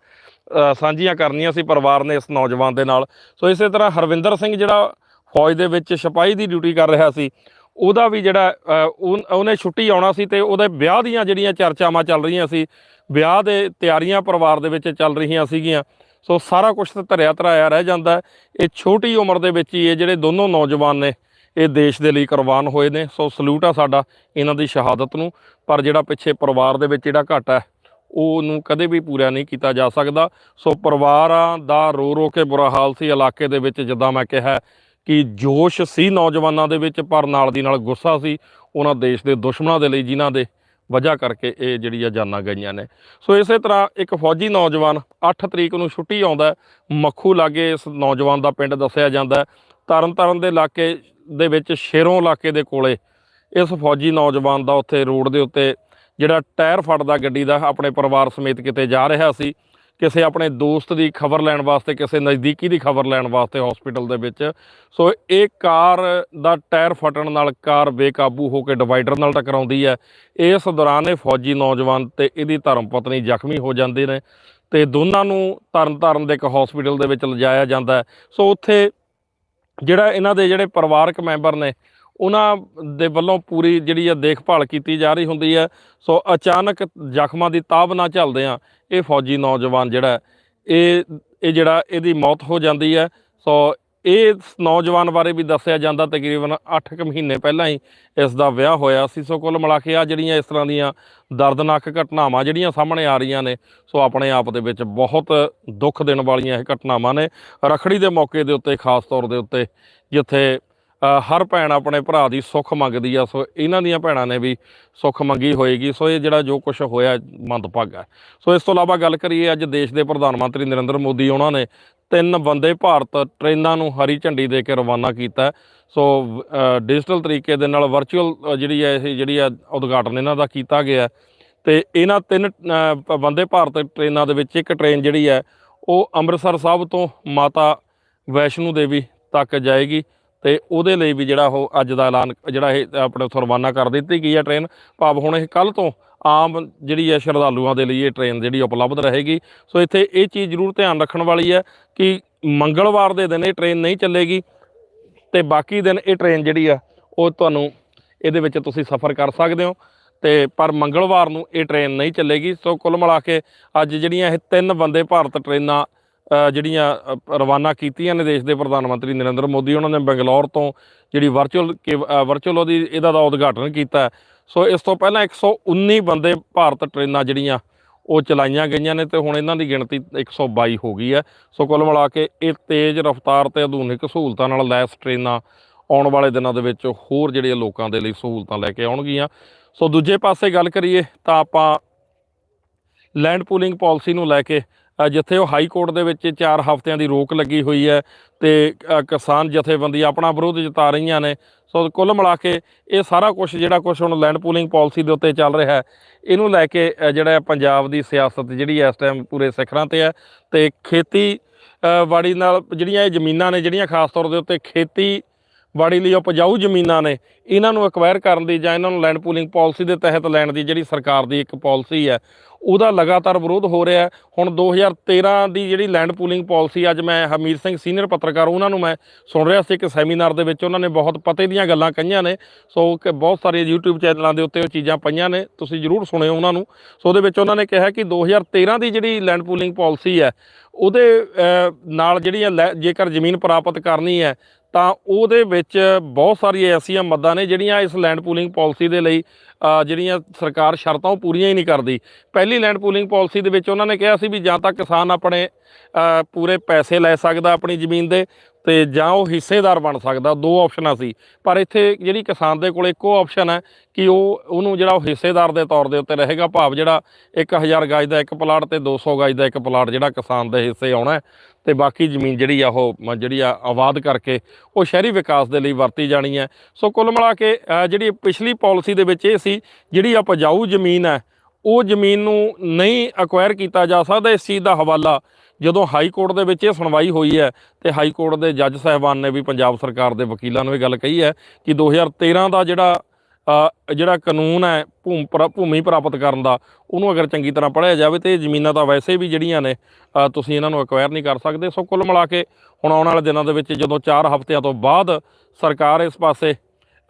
S1: ਸਾਂਝੀਆਂ ਕਰਨੀਆਂ ਸੀ ਪਰਿਵਾਰ ਨੇ ਇਸ ਨੌਜਵਾਨ ਦੇ ਨਾਲ। ਸੋ ਇਸੇ ਤਰ੍ਹਾਂ ਹਰਵਿੰਦਰ ਸਿੰਘ ਜਿਹੜਾ ਫੌਜ ਦੇ ਵਿੱਚ ਸਿਪਾਹੀ ਦੀ ਡਿਊਟੀ ਕਰ ਰਿਹਾ ਸੀ, ਉਹਦਾ ਵੀ ਜਿਹੜਾ ਉਹ- ਉਹਨੇ ਛੁੱਟੀ ਆਉਣਾ ਸੀ ਤੇ ਉਹਦੇ ਵਿਆਹ ਦੀਆਂ ਜਿਹੜੀਆਂ ਚਰਚਾਵਾਂ ਚੱਲ ਰਹੀਆਂ ਸੀ, ਵਿਆਹ ਦੇ ਤਿਆਰੀਆਂ ਪਰਿਵਾਰ ਦੇ ਵਿੱਚ ਚੱਲ ਰਹੀਆਂ ਸੀਗੀਆਂ। ਸੋ ਸਾਰਾ ਕੁਝ ਤਾਂ ਧਰਿਆ ਧਰਾਇਆ ਰਹਿ ਜਾਂਦਾ ਇਹ ਛੋਟੀ ਉਮਰ ਦੇ ਵਿੱਚ ਹੀ ਇਹ ਜਿਹੜੇ ਦੋਨੋਂ ਨੌਜਵਾਨ ਨੇ, ਇਹ ਦੇਸ਼ ਦੇ ਲਈ ਕੁਰਬਾਨ ਹੋਏ ਨੇ। ਸੋ ਸਲੂਟ ਆ ਸਾਡਾ ਇਹਨਾਂ ਦੀ ਸ਼ਹਾਦਤ ਨੂੰ। ਪਰ ਜਿਹੜਾ ਪਿੱਛੇ ਪਰਿਵਾਰ ਦੇ ਵਿੱਚ ਜਿਹੜਾ ਘਾਟਾ ਹੈ ਉਹਨੂੰ ਕਦੇ ਵੀ ਪੂਰਾ ਨਹੀਂ ਕੀਤਾ ਜਾ ਸਕਦਾ। ਸੋ ਪਰਿਵਾਰਾਂ ਦਾ ਰੋ ਰੋ ਕੇ ਬੁਰਾ ਹਾਲ ਸੀ। ਇਲਾਕੇ ਦੇ ਵਿੱਚ ਜਿੱਦਾਂ ਮੈਂ ਕਿਹਾ ਕਿ ਜੋਸ਼ ਸੀ ਨੌਜਵਾਨਾਂ ਦੇ ਵਿੱਚ, ਪਰ ਨਾਲ ਦੀ ਨਾਲ ਗੁੱਸਾ ਸੀ ਉਹਨਾਂ ਦੇਸ਼ ਦੇ ਦੁਸ਼ਮਣਾਂ ਦੇ ਲਈ, ਜਿਨ੍ਹਾਂ ਦੇ ਵਜ੍ਹਾ ਕਰਕੇ ਇਹ ਜਿਹੜੀ ਆ ਜਾਨਾਂ ਗਈਆਂ ਨੇ। ਸੋ ਇਸੇ ਤਰ੍ਹਾਂ ਇੱਕ ਫੌਜੀ ਨੌਜਵਾਨ 8 ਤਰੀਕ ਨੂੰ ਛੁੱਟੀ ਆਉਂਦਾ ਮੱਖੂ ਲਾਗੇ ਇਸ ਨੌਜਵਾਨ ਦਾ ਪਿੰਡ ਦੱਸਿਆ ਜਾਂਦਾ ਹੈ। ਤਰਨ ਤਾਰਨ ਦੇ ਇਲਾਕੇ ਦੇ ਵਿੱਚ ਸ਼ੇਰੋਂ ਇਲਾਕੇ ਦੇ ਕੋਲੇ ਇਸ ਫੌਜੀ ਨੌਜਵਾਨ ਦਾ ਉੱਥੇ ਰੋਡ ਦੇ ਉੱਤੇ ਜਿਹੜਾ ਟਾਇਰ ਫਟਦਾ ਗੱਡੀ ਦਾ ਆਪਣੇ ਪਰਿਵਾਰ ਸਮੇਤ ਕਿਤੇ ਜਾ ਰਿਹਾ ਸੀ, ਕਿਸੇ ਆਪਣੇ ਦੋਸਤ ਦੀ ਖਬਰ ਲੈਣ ਵਾਸਤੇ, ਕਿਸੇ ਨਜ਼ਦੀਕੀ ਦੀ ਖਬਰ ਲੈਣ ਵਾਸਤੇ ਹਸਪੀਟਲ ਦੇ ਵਿੱਚ। ਸੋ ਇਹ ਕਾਰ ਦਾ ਟਾਇਰ ਫਟਣ ਨਾਲ ਕਾਰ ਬੇਕਾਬੂ ਹੋ ਕੇ ਡਿਵਾਈਡਰ ਨਾਲ ਟਕਰਾਉਂਦੀ ਹੈ। ਇਸ ਦੌਰਾਨ ਇਹ ਫੌਜੀ ਨੌਜਵਾਨ ਤੇ ਇਹਦੀ ਧਰਮ ਪਤਨੀ ਜ਼ਖਮੀ ਹੋ ਜਾਂਦੇ ਨੇ ਤੇ ਦੋਨਾਂ ਨੂੰ ਤਰਨ ਤਾਰਨ ਦੇ ਇੱਕ ਹਸਪੀਟਲ ਦੇ ਵਿੱਚ ਲਿਜਾਇਆ ਜਾਂਦਾ ਸੋ ਉੱਥੇ ਜਿਹੜਾ ਇਹਨਾਂ ਦੇ ਜਿਹੜੇ ਪਰਿਵਾਰਕ ਮੈਂਬਰ ਨੇ ਉਹਨਾਂ ਦੇ ਵੱਲੋਂ ਪੂਰੀ ਜਿਹੜੀ ਆ ਦੇਖਭਾਲ ਕੀਤੀ ਜਾ ਰਹੀ ਹੁੰਦੀ ਹੈ। ਸੋ ਅਚਾਨਕ ਜ਼ਖਮਾਂ ਦੀ ਤਾਬ ਨਾ ਝੱਲਦੇ ਆ। ਇਹ ਫੌਜੀ ਨੌਜਵਾਨ ਜਿਹੜਾ ਇਹ ਇਹ ਜਿਹੜਾ ਇਹਦੀ ਮੌਤ ਹੋ ਜਾਂਦੀ ਹੈ। ਸੋ ਇਹ ਨੌਜਵਾਨ ਬਾਰੇ ਵੀ ਦੱਸਿਆ ਜਾਂਦਾ, ਤਕਰੀਬਨ 8 ਕੁ ਮਹੀਨੇ ਪਹਿਲਾਂ ਹੀ ਇਸ ਦਾ ਵਿਆਹ ਹੋਇਆ ਸੀ। ਸੋ ਕੁੱਲ ਮਿਲਾ ਕੇ ਆ ਜਿਹੜੀਆਂ ਇਸ ਤਰ੍ਹਾਂ ਦੀਆਂ ਦਰਦਨਾਕ ਘਟਨਾਵਾਂ ਜਿਹੜੀਆਂ ਸਾਹਮਣੇ ਆ ਰਹੀਆਂ ਨੇ, ਸੋ ਆਪਣੇ ਆਪ ਦੇ ਵਿੱਚ ਬਹੁਤ ਦੁੱਖ ਦੇਣ ਵਾਲੀਆਂ ਇਹ ਘਟਨਾਵਾਂ ਨੇ। ਰਖੜੀ ਦੇ ਮੌਕੇ ਦੇ ਉੱਤੇ, ਖਾਸ ਤੌਰ ਦੇ ਉੱਤੇ, ਜਿੱਥੇ ਹਰ ਭੈਣ ਆਪਣੇ ਭਰਾ ਦੀ ਸੁੱਖ ਮੰਗਦੀ ਆ, ਸੋ ਇਹਨਾਂ ਦੀਆਂ ਭੈਣਾਂ ਨੇ ਵੀ ਸੁੱਖ ਮੰਗੀ ਹੋਏਗੀ, ਸੋ ਇਹ ਜਿਹੜਾ ਜੋ ਕੁਝ ਹੋਇਆ ਮੰਦਭਾਗਾ ਸੋ ਇਸ ਤੋਂ ਇਲਾਵਾ ਗੱਲ ਕਰੀਏ, ਅੱਜ ਦੇਸ਼ ਦੇ ਪ੍ਰਧਾਨ ਮੰਤਰੀ ਨਰਿੰਦਰ ਮੋਦੀ ਉਹਨਾਂ ਨੇ ਤਿੰਨ ਵੰਦੇ ਭਾਰਤ ਟ੍ਰੇਨਾਂ ਨੂੰ ਹਰੀ ਝੰਡੀ ਦੇ ਕੇ ਰਵਾਨਾ ਕੀਤਾ ਸੋ ਡਿਜੀਟਲ ਤਰੀਕੇ ਦੇ ਨਾਲ ਵਰਚੁਅਲ ਜਿਹੜੀ ਹੈ ਇਹ ਜਿਹੜੀ ਹੈ ਉਦਘਾਟਨ ਇਹਨਾਂ ਦਾ ਕੀਤਾ ਗਿਆ ਹੈ। ਤੇ ਇਹਨਾਂ ਤਿੰਨ ਵੰਦੇ ਭਾਰਤ ਟ੍ਰੇਨਾਂ ਦੇ ਵਿੱਚ ਇੱਕ ਟ੍ਰੇਨ ਜਿਹੜੀ ਹੈ, ਉਹ ਅੰਮ੍ਰਿਤਸਰ ਸਾਹਿਬ ਤੋਂ ਮਾਤਾ ਵੈਸ਼ਨੂ ਦੇਵੀ ਤੱਕ ਜਾਏਗੀ। ਤੇ ਉਹਦੇ ਲਈ ਵੀ ਜਿਹੜਾ ਉਹ ਅੱਜ ਦਾ ਐਲਾਨ, ਜਿਹੜਾ ਇਹ ਆਪਣੇ ਉੱਥੋਂ ਰਵਾਨਾ ਕਰ ਦਿੱਤੀ ਗਈ ਹੈ ਟ੍ਰੇਨ ਭਾਵ ਹੁਣ ਇਹ ਕੱਲ ਤੋਂ ਆਮ ਜਿਹੜੀ ਹੈ ਸ਼ਰਧਾਲੂਆਂ ਦੇ ਲਈ ਇਹ ਟ੍ਰੇਨ ਜਿਹੜੀ ਉਪਲਬਧ ਰਹੇਗੀ। ਸੋ ਇੱਥੇ ਇਹ ਚੀਜ਼ ਜ਼ਰੂਰ ਧਿਆਨ ਰੱਖਣ ਵਾਲੀ ਹੈ ਕਿ ਮੰਗਲਵਾਰ ਦੇ ਦਿਨ ਇਹ ਟ੍ਰੇਨ ਨਹੀਂ ਚੱਲੇਗੀ ਤੇ ਬਾਕੀ ਦਿਨ ਇਹ ਟ੍ਰੇਨ ਜਿਹੜੀ ਆ, ਉਹ ਤੁਹਾਨੂੰ ਇਹਦੇ ਵਿੱਚ ਤੁਸੀਂ ਸਫ਼ਰ ਕਰ ਸਕਦੇ ਹੋ। ਤੇ ਪਰ ਮੰਗਲਵਾਰ ਨੂੰ ਇਹ ਟ੍ਰੇਨ ਨਹੀਂ ਚੱਲੇਗੀ। ਸੋ ਕੁੱਲ ਮਿਲਾ ਕੇ ਅੱਜ ਜਿਹੜੀਆਂ ਇਹ ਤਿੰਨ ਬੰਦੇ ਭਾਰਤ ਟ੍ਰੇਨਾਂ ਜਿਹੜੀਆਂ ਰਵਾਨਾ ਕੀਤੀਆਂ ਨੇ ਦੇਸ਼ ਦੇ ਪ੍ਰਧਾਨ ਮੰਤਰੀ ਨਰਿੰਦਰ ਮੋਦੀ, ਉਹਨਾਂ ਨੇ ਬੰਗਲੌਰ ਤੋਂ ਜਿਹੜੀ ਵਰਚੁਅਲ ਵਰਚੁਅਲ ਉਹਦੀ ਇਹਦਾ ਦਾ ਉਦਘਾਟਨ ਕੀਤਾ ਸੋ ਇਸ ਤੋਂ ਪਹਿਲਾਂ 119 ਬੰਦੇ ਭਾਰਤ ਟ੍ਰੇਨਾਂ ਜਿਹੜੀਆਂ, ਉਹ ਚਲਾਈਆਂ ਗਈਆਂ ਨੇ ਤੇ ਹੁਣ ਇਹਨਾਂ ਦੀ ਗਿਣਤੀ 122 ਹੋ ਗਈ ਹੈ। ਸੋ ਕੁੱਲ ਮਿਲਾ ਕੇ ਇਹ ਤੇਜ਼ ਰਫ਼ਤਾਰ ਤੇ ਆਧੁਨਿਕ ਸਹੂਲਤਾਂ ਨਾਲ ਲੈਸ ਟ੍ਰੇਨਾਂ ਆਉਣ ਵਾਲੇ ਦਿਨਾਂ ਦੇ ਵਿੱਚ ਹੋਰ ਜਿਹੜੀਆਂ ਲੋਕਾਂ ਦੇ ਲਈ ਸਹੂਲਤਾਂ ਲੈ ਕੇ ਆਉਣਗੀਆਂ। ਸੋ ਦੂਜੇ ਪਾਸੇ ਗੱਲ ਕਰੀਏ ਤਾਂ ਆਪਾਂ ਲੈਂਡ ਪੂਲਿੰਗ ਪਾਲਿਸੀ ਨੂੰ ਲੈ ਕੇ ਜਿੱਥੇ ਉਹ ਹਾਈ ਕੋਰਟ ਦੇ ਵਿੱਚ 4 ਹਫ਼ਤਿਆਂ ਦੀ ਰੋਕ ਲੱਗੀ ਹੋਈ ਹੈ ਤੇ ਕਿਸਾਨ ਜਥੇਬੰਦੀ ਆਪਣਾ ਵਿਰੋਧ ਜਤਾ ਰਹੀਆਂ ਨੇ। ਸੋ ਕੁੱਲ ਮਿਲਾ ਕੇ ਇਹ ਸਾਰਾ ਕੁਝ ਜਿਹੜਾ ਕੁਝ ਹੁਣ ਲੈਂਡ ਪੂਲਿੰਗ ਪਾਲਿਸੀ ਦੇ ਉੱਤੇ ਚੱਲ ਰਿਹਾ ਇਹਨੂੰ ਲੈ ਕੇ ਜਿਹੜਾ ਪੰਜਾਬ ਦੀ ਸਿਆਸਤ ਜਿਹੜੀ ਇਸ ਟਾਈਮ ਪੂਰੇ ਸਿਖਰਾਂ ਤੇ ਹੈ ਤੇ ਖੇਤੀ ਅ, ਬਾੜੀ ਨਾਲ ਜਿਹੜੀਆਂ ਇਹ ਜ਼ਮੀਨਾਂ ਨੇ ਜਿਹੜੀਆਂ ਖਾਸ ਤੌਰ ਦੇ ਉੱਤੇ ਖੇਤੀ ਬਾੜੀ ਲਈ ਉਪਜਾਊ ਜ਼ਮੀਨਾਂ ਨੇ, ਇਹਨਾਂ ਨੂੰ ਐਕਵਾਇਰ ਕਰਨ ਦੀ ਜਾਂ ਇਹਨਾਂ ਨੂੰ ਲੈਂਡ ਪੂਲਿੰਗ ਪਾਲਿਸੀ ਦੇ ਤਹਿਤ ਲੈਣ ਦੀ ਜਿਹੜੀ ਸਰਕਾਰ ਦੀ ਇੱਕ ਪਾਲਿਸੀ ਹੈ, ਉਹਦਾ ਲਗਾਤਾਰ ਵਿਰੋਧ ਹੋ ਰਿਹਾ ਹੈ। ਹੁਣ 2013 ਦੀ ਜਿਹੜੀ ਲੈਂਡ ਪੂਲਿੰਗ ਪਾਲਿਸੀ ਅੱਜ ਮੈਂ ਹਮੀਰ ਸਿੰਘ ਸੀਨੀਅਰ ਪੱਤਰਕਾਰ, ਉਹਨਾਂ ਨੂੰ ਮੈਂ ਸੁਣ ਰਿਹਾ ਸੀ ਇੱਕ ਸੈਮੀਨਾਰ ਦੇ ਵਿੱਚ, ਉਹਨਾਂ ਨੇ ਬਹੁਤ ਪਤੇ ਦੀਆਂ ਗੱਲਾਂ ਕਹੀਆਂ ਨੇ। ਸੋ ਕਿ ਬਹੁਤ ਸਾਰੇ YouTube ਚੈਨਲਾਂ ਦੇ ਉੱਤੇ ਉਹ ਚੀਜ਼ਾਂ ਪਈਆਂ ਨੇ, ਤੁਸੀਂ ਜਰੂਰ ਸੁਣਿਓ ਉਹਨਾਂ ਨੂੰ। ਸੋ ਉਹਦੇ ਵਿੱਚ ਉਹਨਾਂ ਨੇ ਕਿਹਾ ਕਿ 2013 ਦੀ ਜਿਹੜੀ ਲੈਂਡ ਪੂਲਿੰਗ ਪਾਲਿਸੀ ਹੈ, ਉਹਦੇ ਨਾਲ ਜਿਹੜੀਆਂ ਲੈ- ਜੇਕਰ ਜ਼ਮੀਨ ਪ੍ਰਾਪਤ ਕਰਨੀ ਹੈ ਤਾਂ ਉਹਦੇ ਵਿੱਚ ਬਹੁਤ ਸਾਰੀਆਂ ਐਸੀਆਂ ਮੱਦਾਂ ਨੇ ਜਿਹੜੀਆਂ ਇਸ ਲੈਂਡ ਪੂਲਿੰਗ ਪਾਲਿਸੀ ਦੇ ਲਈ ਜਿਹੜੀਆਂ ਸਰਕਾਰ ਸ਼ਰਤਾਂ ਉਹ ਪੂਰੀਆਂ ਹੀ ਨਹੀਂ ਕਰਦੀ। ਪਹਿਲੀ ਲੈਂਡ ਪੂਲਿੰਗ ਪਾਲਿਸੀ ਦੇ ਵਿੱਚ ਉਹਨਾਂ ਨੇ ਕਿਹਾ ਸੀ ਵੀ ਜਾਂ ਤਾਂ ਕਿਸਾਨ ਆਪਣੇ ਪੂਰੇ ਪੈਸੇ ਲੈ ਸਕਦਾ ਆਪਣੀ ਜ਼ਮੀਨ ਦੇ ਤੇ ਜਾਂ ਉਹ ਹਿੱਸੇਦਾਰ ਬਣ ਸਕਦਾ, ਦੋ ਆਪਸ਼ਨਾਂ ਸੀ। ਪਰ ਇੱਥੇ ਜਿਹੜੀ ਕਿਸਾਨ ਦੇ ਕੋਲ ਇੱਕੋ ਆਪਸ਼ਨ ਹੈ ਕਿ ਉਹ, ਉਹਨੂੰ ਜਿਹੜਾ ਉਹ ਹਿੱਸੇਦਾਰ ਦੇ ਤੌਰ ਦੇ ਉੱਤੇ ਰਹੇਗਾ, ਭਾਵ ਜਿਹੜਾ 1000 ਗਜ ਦਾ ਇੱਕ ਪਲਾਟ ਤੇ 200 ਗਜ ਦਾ ਇੱਕ ਪਲਾਟ ਜਿਹੜਾ ਕਿਸਾਨ ਦੇ ਹਿੱਸੇ ਆਉਣਾ ਤੇ ਬਾਕੀ ਜ਼ਮੀਨ ਜਿਹੜੀ ਆ ਉਹ ਜਿਹੜੀ ਆ ਆਬਾਦ ਕਰਕੇ ਉਹ ਸ਼ਹਿਰੀ ਵਿਕਾਸ ਦੇ ਲਈ ਵਰਤੀ ਜਾਣੀ ਹੈ। ਸੋ ਕੁੱਲ ਮਿਲਾ ਕੇ ਜਿਹੜੀ ਪਿਛਲੀ ਪਾਲਿਸੀ ਦੇ ਵਿੱਚ ਇਹ ਸੀ, ਜਿਹੜੀ ਉਪਜਾਊ ਜ਼ਮੀਨ ਹੈ, ਉਹ ਜ਼ਮੀਨ ਨੂੰ ਨਹੀਂ ਅਕਵਾਇਰ ਕੀਤਾ ਜਾ ਸਕਦਾ। ਇਸ ਚੀਜ਼ ਦਾ ਹਵਾਲਾ ਜਦੋਂ ਹਾਈ ਕੋਰਟ ਦੇ ਵਿੱਚ ਇਹ ਸੁਣਵਾਈ ਹੋਈ ਹੈ ਤੇ ਹਾਈ ਕੋਰਟ ਦੇ ਜੱਜ ਸਾਹਿਬਾਨ ਨੇ ਵੀ ਪੰਜਾਬ ਸਰਕਾਰ ਦੇ ਵਕੀਲਾਂ ਨੂੰ ਇਹ ਗੱਲ ਕਹੀ ਹੈ ਕਿ 2013 ਦਾ ਜਿਹੜਾ ਜਿਹੜਾ ਕਾਨੂੰਨ ਹੈ ਭੂਮ ਪ੍ਰਾ- ਭੂਮੀ ਪ੍ਰਾਪਤ ਕਰਨ ਦਾ, ਉਹਨੂੰ ਅਗਰ ਚੰਗੀ ਤਰ੍ਹਾਂ ਪੜ੍ਹਿਆ ਜਾਵੇ ਤੇ ਇਹ ਜ਼ਮੀਨਾਂ ਤਾਂ ਵੈਸੇ ਵੀ ਜਿਹੜੀਆਂ ਨੇ ਤੁਸੀਂ ਇਹਨਾਂ ਨੂੰ ਅਕਵਾਇਰ ਨਹੀਂ ਕਰ ਸਕਦੇ। ਸੋ ਕੁੱਲ ਮਿਲਾ ਕੇ ਹੁਣ ਆਉਣ ਵਾਲੇ ਦਿਨਾਂ ਦੇ ਵਿੱਚ ਜਦੋਂ 4 ਹਫ਼ਤਿਆਂ ਤੋਂ ਬਾਅਦ ਸਰਕਾਰ ਇਸ ਪਾਸੇ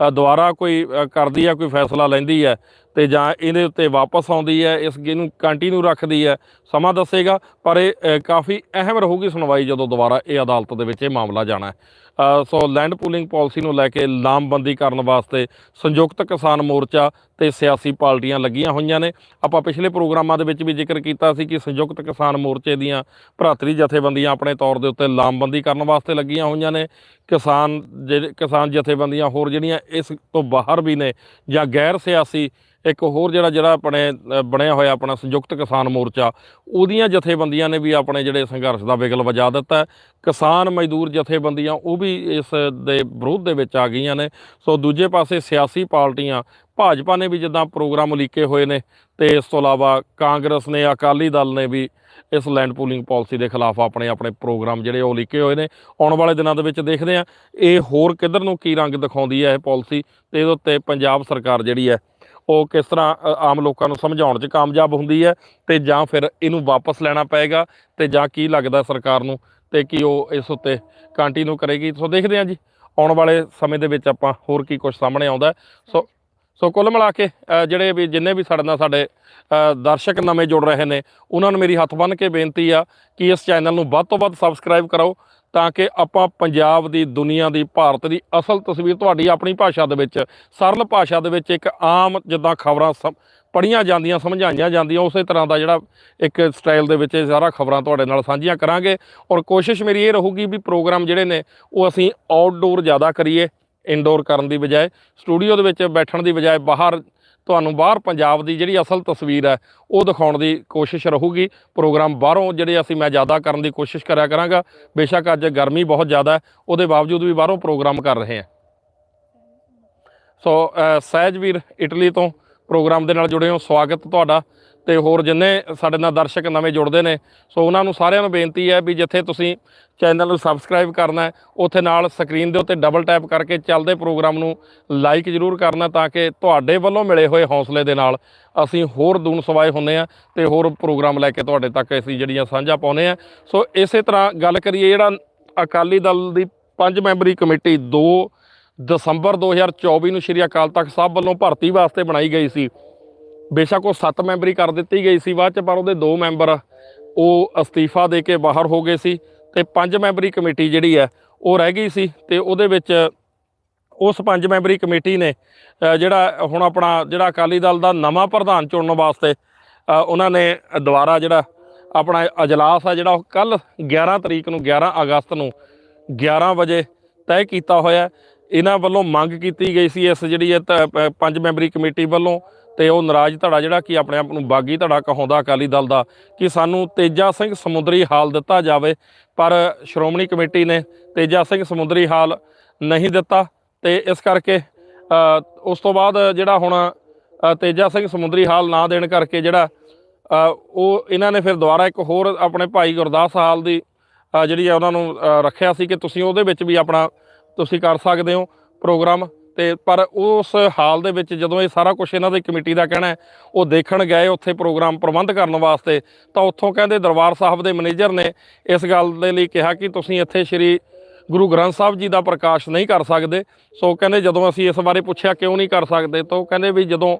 S1: ਦੁਬਾਰਾ ਕੋਈ ਕਰਦੀ ਹੈ, ਕੋਈ ਫੈਸਲਾ ਲੈਂਦੀ ਹੈ ਤੇ ਜਾਂ ਇਹਦੇ ਉੱਤੇ ਵਾਪਸ ਆਉਂਦੀ ਹੈ, ਇਸ ਗੇ ਨੂੰ ਕੰਟੀਨਿਊ ਰੱਖਦੀ ਹੈ, ਸਮਾਂ ਦੱਸੇਗਾ, ਪਰ ਇਹ ਕਾਫੀ ਅਹਿਮ ਰਹੂਗੀ ਸੁਣਵਾਈ ਜਦੋਂ ਦੁਬਾਰਾ ਇਹ ਅਦਾਲਤ ਦੇ ਵਿੱਚ ਇਹ ਮਾਮਲਾ ਜਾਣਾ ਹੈ। ਸੋ ਲੈਂਡ ਪੂਲਿੰਗ ਪਾਲਿਸੀ ਨੂੰ ਲੈ ਕੇ ਲਾਮਬੰਦੀ ਕਰਨ ਵਾਸਤੇ ਸੰਯੁਕਤ ਕਿਸਾਨ ਮੋਰਚਾ ਤੇ ਸਿਆਸੀ ਪਾਰਟੀਆਂ ਲੱਗੀਆਂ ਹੋਈਆਂ ਨੇ। ਆਪਾਂ ਪਿਛਲੇ ਪ੍ਰੋਗਰਾਮਾਂ ਦੇ ਵਿੱਚ ਵੀ ਜ਼ਿਕਰ ਕੀਤਾ ਸੀ ਕਿ ਸੰਯੁਕਤ ਕਿਸਾਨ ਮੋਰਚੇ ਦੀਆਂ ਭਰਾਤਰੀ ਜਥੇਬੰਦੀਆਂ ਆਪਣੇ ਤੌਰ ਦੇ ਉੱਤੇ ਲਾਮਬੰਦੀ ਕਰਨ ਵਾਸਤੇ ਲੱਗੀਆਂ ਹੋਈਆਂ ਨੇ। ਕਿਸਾਨ ਜਿਹੜੇ ਕਿਸਾਨ ਜਥੇਬੰਦੀਆਂ ਹੋਰ ਜਿਹੜੀਆਂ ਇਸ ਤੋਂ ਬਾਹਰ ਵੀ ਨੇ ਜਾਂ ਗੈਰ ਸਿਆਸੀ ਇੱਕ ਹੋਰ ਜਿਹੜਾ ਜਿਹੜਾ ਆਪਣੇ ਬਣਿਆ ਹੋਇਆ ਆਪਣਾ ਸੰਯੁਕਤ ਕਿਸਾਨ ਮੋਰਚਾ, ਉਹਦੀਆਂ ਜਥੇਬੰਦੀਆਂ ਨੇ ਵੀ ਆਪਣੇ ਜਿਹੜੇ ਸੰਘਰਸ਼ ਦਾ ਵਿਗਲ ਵਜਾ ਦਿੱਤਾ ਕਿਸਾਨ ਮਜ਼ਦੂਰ ਜਥੇਬੰਦੀਆਂ ਉਹ ਵੀ ਇਸ ਦੇ ਵਿਰੋਧ ਦੇ ਵਿੱਚ ਆ ਗਈਆਂ ਨੇ। ਸੋ ਦੂਜੇ ਪਾਸੇ ਸਿਆਸੀ ਪਾਰਟੀਆਂ, ਭਾਜਪਾ ਨੇ ਵੀ ਜਿੱਦਾਂ ਪ੍ਰੋਗਰਾਮ ਲੀਕੇ ਹੋਏ ਨੇ ਤੇ ਇਸ ਤੋਂ ਇਲਾਵਾ ਕਾਂਗਰਸ ਨੇ, ਅਕਾਲੀ ਦਲ ਨੇ ਵੀ ਇਸ ਲੈਂਡ ਪੂਲਿੰਗ ਪਾਲਿਸੀ ਦੇ ਖਿਲਾਫ ਆਪਣੇ ਆਪਣੇ ਪ੍ਰੋਗਰਾਮ ਜਿਹੜੇ ਉਹ ਲੀਕੇ ਹੋਏ ਨੇ। ਆਉਣ ਵਾਲੇ ਦਿਨਾਂ ਦੇ ਵਿੱਚ ਦੇਖਦੇ ਆ ਇਹ ਹੋਰ ਕਿੱਧਰ ਨੂੰ ਕੀ ਰੰਗ ਦਿਖਾਉਂਦੀ ਹੈ ਇਹ ਪਾਲਿਸੀ? ਤੇ ਇਹਦੇ ਉੱਤੇ ਪੰਜਾਬ ਸਰਕਾਰ ਜਿਹੜੀ ਹੈ ਉਹ ਕਿਸ ਤਰ੍ਹਾਂ ਅ, ਆਮ ਲੋਕਾਂ ਨੂੰ ਸਮਝਾਉਣ 'ਚ ਕਾਮਯਾਬ ਹੁੰਦੀ ਹੈ ਤੇ ਜਾਂ ਫਿਰ ਇਹਨੂੰ ਵਾਪਸ ਲੈਣਾ ਪਏਗਾ ਤੇ ਜਾਂ ਕੀ ਲੱਗਦਾ ਸਰਕਾਰ ਨੂੰ ਤੇ ਕੀ ਉਹ ਇਸ ਉੱਤੇ ਕੰਟੀਨਿਊ ਕਰੇਗੀ ਸੋ ਦੇਖਦੇ ਹਾਂ ਜੀ ਆਉਣ ਵਾਲੇ ਸਮੇਂ ਦੇ ਵਿੱਚ ਆਪਾਂ ਹੋਰ ਕੀ ਕੁਝ ਸਾਹਮਣੇ ਆਉਂਦਾ ਹੈ। ਸੋ ਸੋ ਕੁੱਲ ਮਿਲਾ ਕੇ ਅ, ਜਿਹੜੇ ਵੀ ਜਿੰਨੇ ਵੀ ਸਾਡੇ ਨਾਲ ਸਾਡੇ ਅ, ਦਰਸ਼ਕ ਨਵੇਂ ਜੁੜ ਰਹੇ ਨੇ ਉਹਨਾਂ ਨੂੰ ਮੇਰੀ ਹੱਥ ਬੰਨ੍ਹ ਕੇ ਬੇਨਤੀ ਆ ਕਿ ਇਸ ਚੈਨਲ ਨੂੰ ਵੱਧ ਤੋਂ ਵੱਧ ਸਬਸਕ੍ਰਾਈਬ ਕਰੋ ਤਾਂ ਕਿ ਆਪਾਂ ਪੰਜਾਬ ਦੀ ਦੁਨੀਆ ਦੀ, ਭਾਰਤ ਦੀ ਅਸਲ ਤਸਵੀਰ ਤੁਹਾਡੀ ਆਪਣੀ ਭਾਸ਼ਾ ਦੇ ਵਿੱਚ, ਸਰਲ ਭਾਸ਼ਾ ਦੇ ਵਿੱਚ ਇੱਕ ਆਮ ਜਿੱਦਾਂ ਖਬਰਾਂ ਪੜੀਆਂ ਜਾਂਦੀਆਂ, ਸਮਝਾਈਆਂ ਜਾਂਦੀਆਂ, ਉਸੇ ਤਰ੍ਹਾਂ ਦਾ ਜਿਹੜਾ ਇੱਕ ਸਟਾਈਲ ਦੇ ਵਿੱਚ ਇਹ ਸਾਰਾ ਖਬਰਾਂ ਤੁਹਾਡੇ ਨਾਲ ਸਾਂਝੀਆਂ ਕਰਾਂਗੇ। ਔਰ ਕੋਸ਼ਿਸ਼ ਮੇਰੀ ਇਹ ਰਹੂਗੀ ਵੀ ਪ੍ਰੋਗਰਾਮ ਜਿਹੜੇ ਨੇ, ਉਹ ਅਸੀਂ ਆਊਟਡੋਰ ਜ਼ਿਆਦਾ ਕਰੀਏ ਇਨਡੋਰ ਕਰਨ ਦੀ ਬਜਾਏ ਸਟੂਡੀਓ ਦੇ ਵਿੱਚ ਬੈਠਣ ਦੀ ਬਜਾਏ, ਬਾਹਰ ਤੁਹਾਨੂੰ ਬਾਹਰ ਪੰਜਾਬ ਦੀ ਜਿਹੜੀ ਅਸਲ ਤਸਵੀਰ ਹੈ, ਉਹ ਦਿਖਾਉਣ ਦੀ ਕੋਸ਼ਿਸ਼ ਰਹੂਗੀ। ਪ੍ਰੋਗਰਾਮ ਬਾਹਰੋਂ ਜਿਹੜੇ ਅਸੀਂ ਮੈਂ ਜ਼ਿਆਦਾ ਕਰਨ ਦੀ ਕੋਸ਼ਿਸ਼ ਕਰਿਆ ਕਰਾਂਗਾ। ਬੇਸ਼ੱਕ ਅੱਜ ਗਰਮੀ ਬਹੁਤ ਜ਼ਿਆਦਾ ਹੈ, ਉਹਦੇ ਬਾਵਜੂਦ ਵੀ ਬਾਹਰੋਂ ਪ੍ਰੋਗਰਾਮ ਕਰ ਰਹੇ ਹਾਂ। ਸੋ ਸਹਿਜਵੀਰ ਇਟਲੀ ਤੋਂ ਪ੍ਰੋਗਰਾਮ ਦੇ ਨਾਲ ਜੁੜੇ ਹੋ। ਸਵਾਗਤ ਤੁਹਾਡਾ। ਤੇ ਹੋਰ ਜਿੰਨੇ ਸਾਡੇ ਨਾਲ ਦਰਸ਼ਕ ਨਵੇਂ ਜੁੜਦੇ ਨੇ, ਸੋ ਉਹਨਾਂ ਨੂੰ ਸਾਰਿਆਂ ਨੂੰ ਬੇਨਤੀ ਹੈ ਵੀ ਜਿੱਥੇ ਤੁਸੀਂ ਚੈਨਲ ਨੂੰ ਸਬਸਕ੍ਰਾਈਬ ਕਰਨਾ ਹੈ, ਉੱਥੇ ਨਾਲ ਸਕਰੀਨ ਦੇ ਉੱਤੇ ਡਬਲ ਟੈਪ ਕਰਕੇ ਚੱਲਦੇ ਪ੍ਰੋਗਰਾਮ ਨੂੰ ਲਾਈਕ ਜ਼ਰੂਰ ਕਰਨਾ ਤਾਂ ਕਿ ਤੁਹਾਡੇ ਵੱਲੋਂ ਮਿਲੇ ਹੋਏ ਹੌਸਲੇ ਦੇ ਨਾਲ ਅਸੀਂ ਹੋਰ ਦੂਨ ਸਵਾਏ ਹੁੰਨੇ ਆ ਤੇ ਹੋਰ ਪ੍ਰੋਗਰਾਮ ਲੈ ਕੇ ਤੁਹਾਡੇ ਤੱਕ ਅਸੀਂ ਜਿਹੜੀਆਂ ਸਾਂਝਾ ਪਾਉਨੇ ਆ ਸੋ ਇਸੇ ਤਰ੍ਹਾਂ ਗੱਲ ਕਰੀਏ ਜਿਹੜਾ ਅਕਾਲੀ ਦਲ ਦੀ ਪੰਜ ਮੈਂਬਰੀ ਕਮੇਟੀ 2 ਦਸੰਬਰ 2024 ਨੂੰ ਸ਼੍ਰੀ ਅਕਾਲ ਤਖਤ ਸਾਹਿਬ ਵੱਲੋਂ ਭਰਤੀ ਵਾਸਤੇ ਬਣਾਈ ਗਈ ਸੀ। ਬੇਸ਼ੱਕ ਉਹ 7 ਮੈਂਬਰੀ ਕਰ ਦਿੱਤੀ ਗਈ ਸੀ ਬਾਅਦ ਚ, ਪਰ ਉਹਦੇ 2 ਮੈਂਬਰ ਉਹ ਅਸਤੀਫਾ ਦੇ ਕੇ ਬਾਹਰ ਹੋ ਗਏ ਸੀ ਤੇ ਪੰਜ ਮੈਂਬਰੀ ਕਮੇਟੀ ਜਿਹੜੀ ਹੈ ਉਹ ਰਹਿ ਗਈ ਸੀ ਤੇ ਉਹਦੇ ਵਿੱਚ ਉਸ ਪੰਜ ਮੈਂਬਰੀ ਕਮੇਟੀ ਨੇ ਜਿਹੜਾ ਹੁਣ ਆਪਣਾ ਜਿਹੜਾ ਅਕਾਲੀ ਦਲ ਦਾ ਨਵਾਂ ਪ੍ਰਧਾਨ ਚੁਣਨ ਵਾਸਤੇ ਉਹਨਾਂ ਨੇ ਦੁਬਾਰਾ ਜਿਹੜਾ ਆਪਣਾ ਅਜਲਾਸ ਆ ਜਿਹੜਾ ਉਹ ਕੱਲ 11 ਤਰੀਕ ਨੂੰ 11 ਅਗਸਤ ਨੂੰ 11 ਵਜੇ ਤੈਅ ਕੀਤਾ ਹੋਇਆ ਇਹਨਾਂ ਵੱਲੋਂ ਮੰਗ ਕੀਤੀ ਗਈ ਸੀ ਇਸ ਜਿਹੜੀ ਇਹ ਤ- ਪੰਜ ਮੈਂਬਰੀ ਕਮੇਟੀ ਵੱਲੋਂ ਤੇ ਉਹ ਨਰਾਜ਼ ਧੜਾ ਜਿਹੜਾ ਕਿ ਆਪਣੇ ਆਪ ਨੂੰ ਬਾਗੀ ਧੜਾ ਕਹਾਉਂਦਾ ਅਕਾਲੀ ਦਲ ਦਾ ਕਿ ਸਾਨੂੰ ਤੇਜਾ ਸਿੰਘ ਸਮੁੰਦਰੀ ਹਾਲ ਦਿੱਤਾ ਜਾਵੇ, ਪਰ ਸ਼੍ਰੋਮਣੀ ਕਮੇਟੀ ਨੇ ਤੇਜਾ ਸਿੰਘ ਸਮੁੰਦਰੀ ਹਾਲ ਨਹੀਂ ਦਿੱਤਾ ਤੇ ਇਸ ਕਰਕੇ ਉਸ ਤੋਂ ਬਾਅਦ ਜਿਹੜਾ ਹੁਣ ਤੇਜਾ ਸਿੰਘ ਸਮੁੰਦਰੀ ਹਾਲ ਨਾ ਦੇਣ ਕਰਕੇ ਜਿਹੜਾ ਉਹ ਇਹਨਾਂ ਨੇ ਫਿਰ ਦੁਬਾਰਾ ਇੱਕ ਹੋਰ ਆਪਣੇ ਭਾਈ ਗੁਰਦਾਸ ਹਾਲ ਦੀ ਜਿਹੜੀ ਆ ਉਹਨਾਂ ਨੂੰ ਰੱਖਿਆ ਸੀ ਕਿ ਤੁਸੀਂ ਉਹਦੇ ਵਿੱਚ ਵੀ ਆਪਣਾ ਤੁਸੀਂ ਕਰ ਸਕਦੇ ਹੋ ਪ੍ਰੋਗਰਾਮ। ਤੇ ਪਰ ਉਸ ਹਾਲ ਦੇ ਵਿੱਚ ਜਦੋਂ ਇਹ ਸਾਰਾ ਕੁਝ ਇਹਨਾਂ ਦੀ ਕਮੇਟੀ ਦਾ ਕਹਿਣਾ ਉਹ ਦੇਖਣ ਗਏ, ਉੱਥੇ ਪ੍ਰੋਗਰਾਮ ਪ੍ਰਬੰਧ ਕਰਨ ਵਾਸਤੇ, ਤਾਂ ਉੱਥੋਂ ਕਹਿੰਦੇ ਦਰਬਾਰ ਸਾਹਿਬ ਦੇ ਮੈਨੇਜਰ ਨੇ ਇਸ ਗੱਲ ਦੇ ਲਈ ਕਿਹਾ ਕਿ ਤੁਸੀਂ ਇੱਥੇ ਸ਼੍ਰੀ ਗੁਰੂ ਗ੍ਰੰਥ ਸਾਹਿਬ ਜੀ ਦਾ ਪ੍ਰਕਾਸ਼ ਨਹੀਂ ਕਰ ਸਕਦੇ। ਸੋ ਕਹਿੰਦੇ ਜਦੋਂ ਅਸੀਂ ਇਸ ਬਾਰੇ ਪੁੱਛਿਆ ਕਿਉਂ ਨਹੀਂ ਕਰ ਸਕਦੇ, ਤਾਂ ਉਹ ਕਹਿੰਦੇ ਵੀ ਜਦੋਂ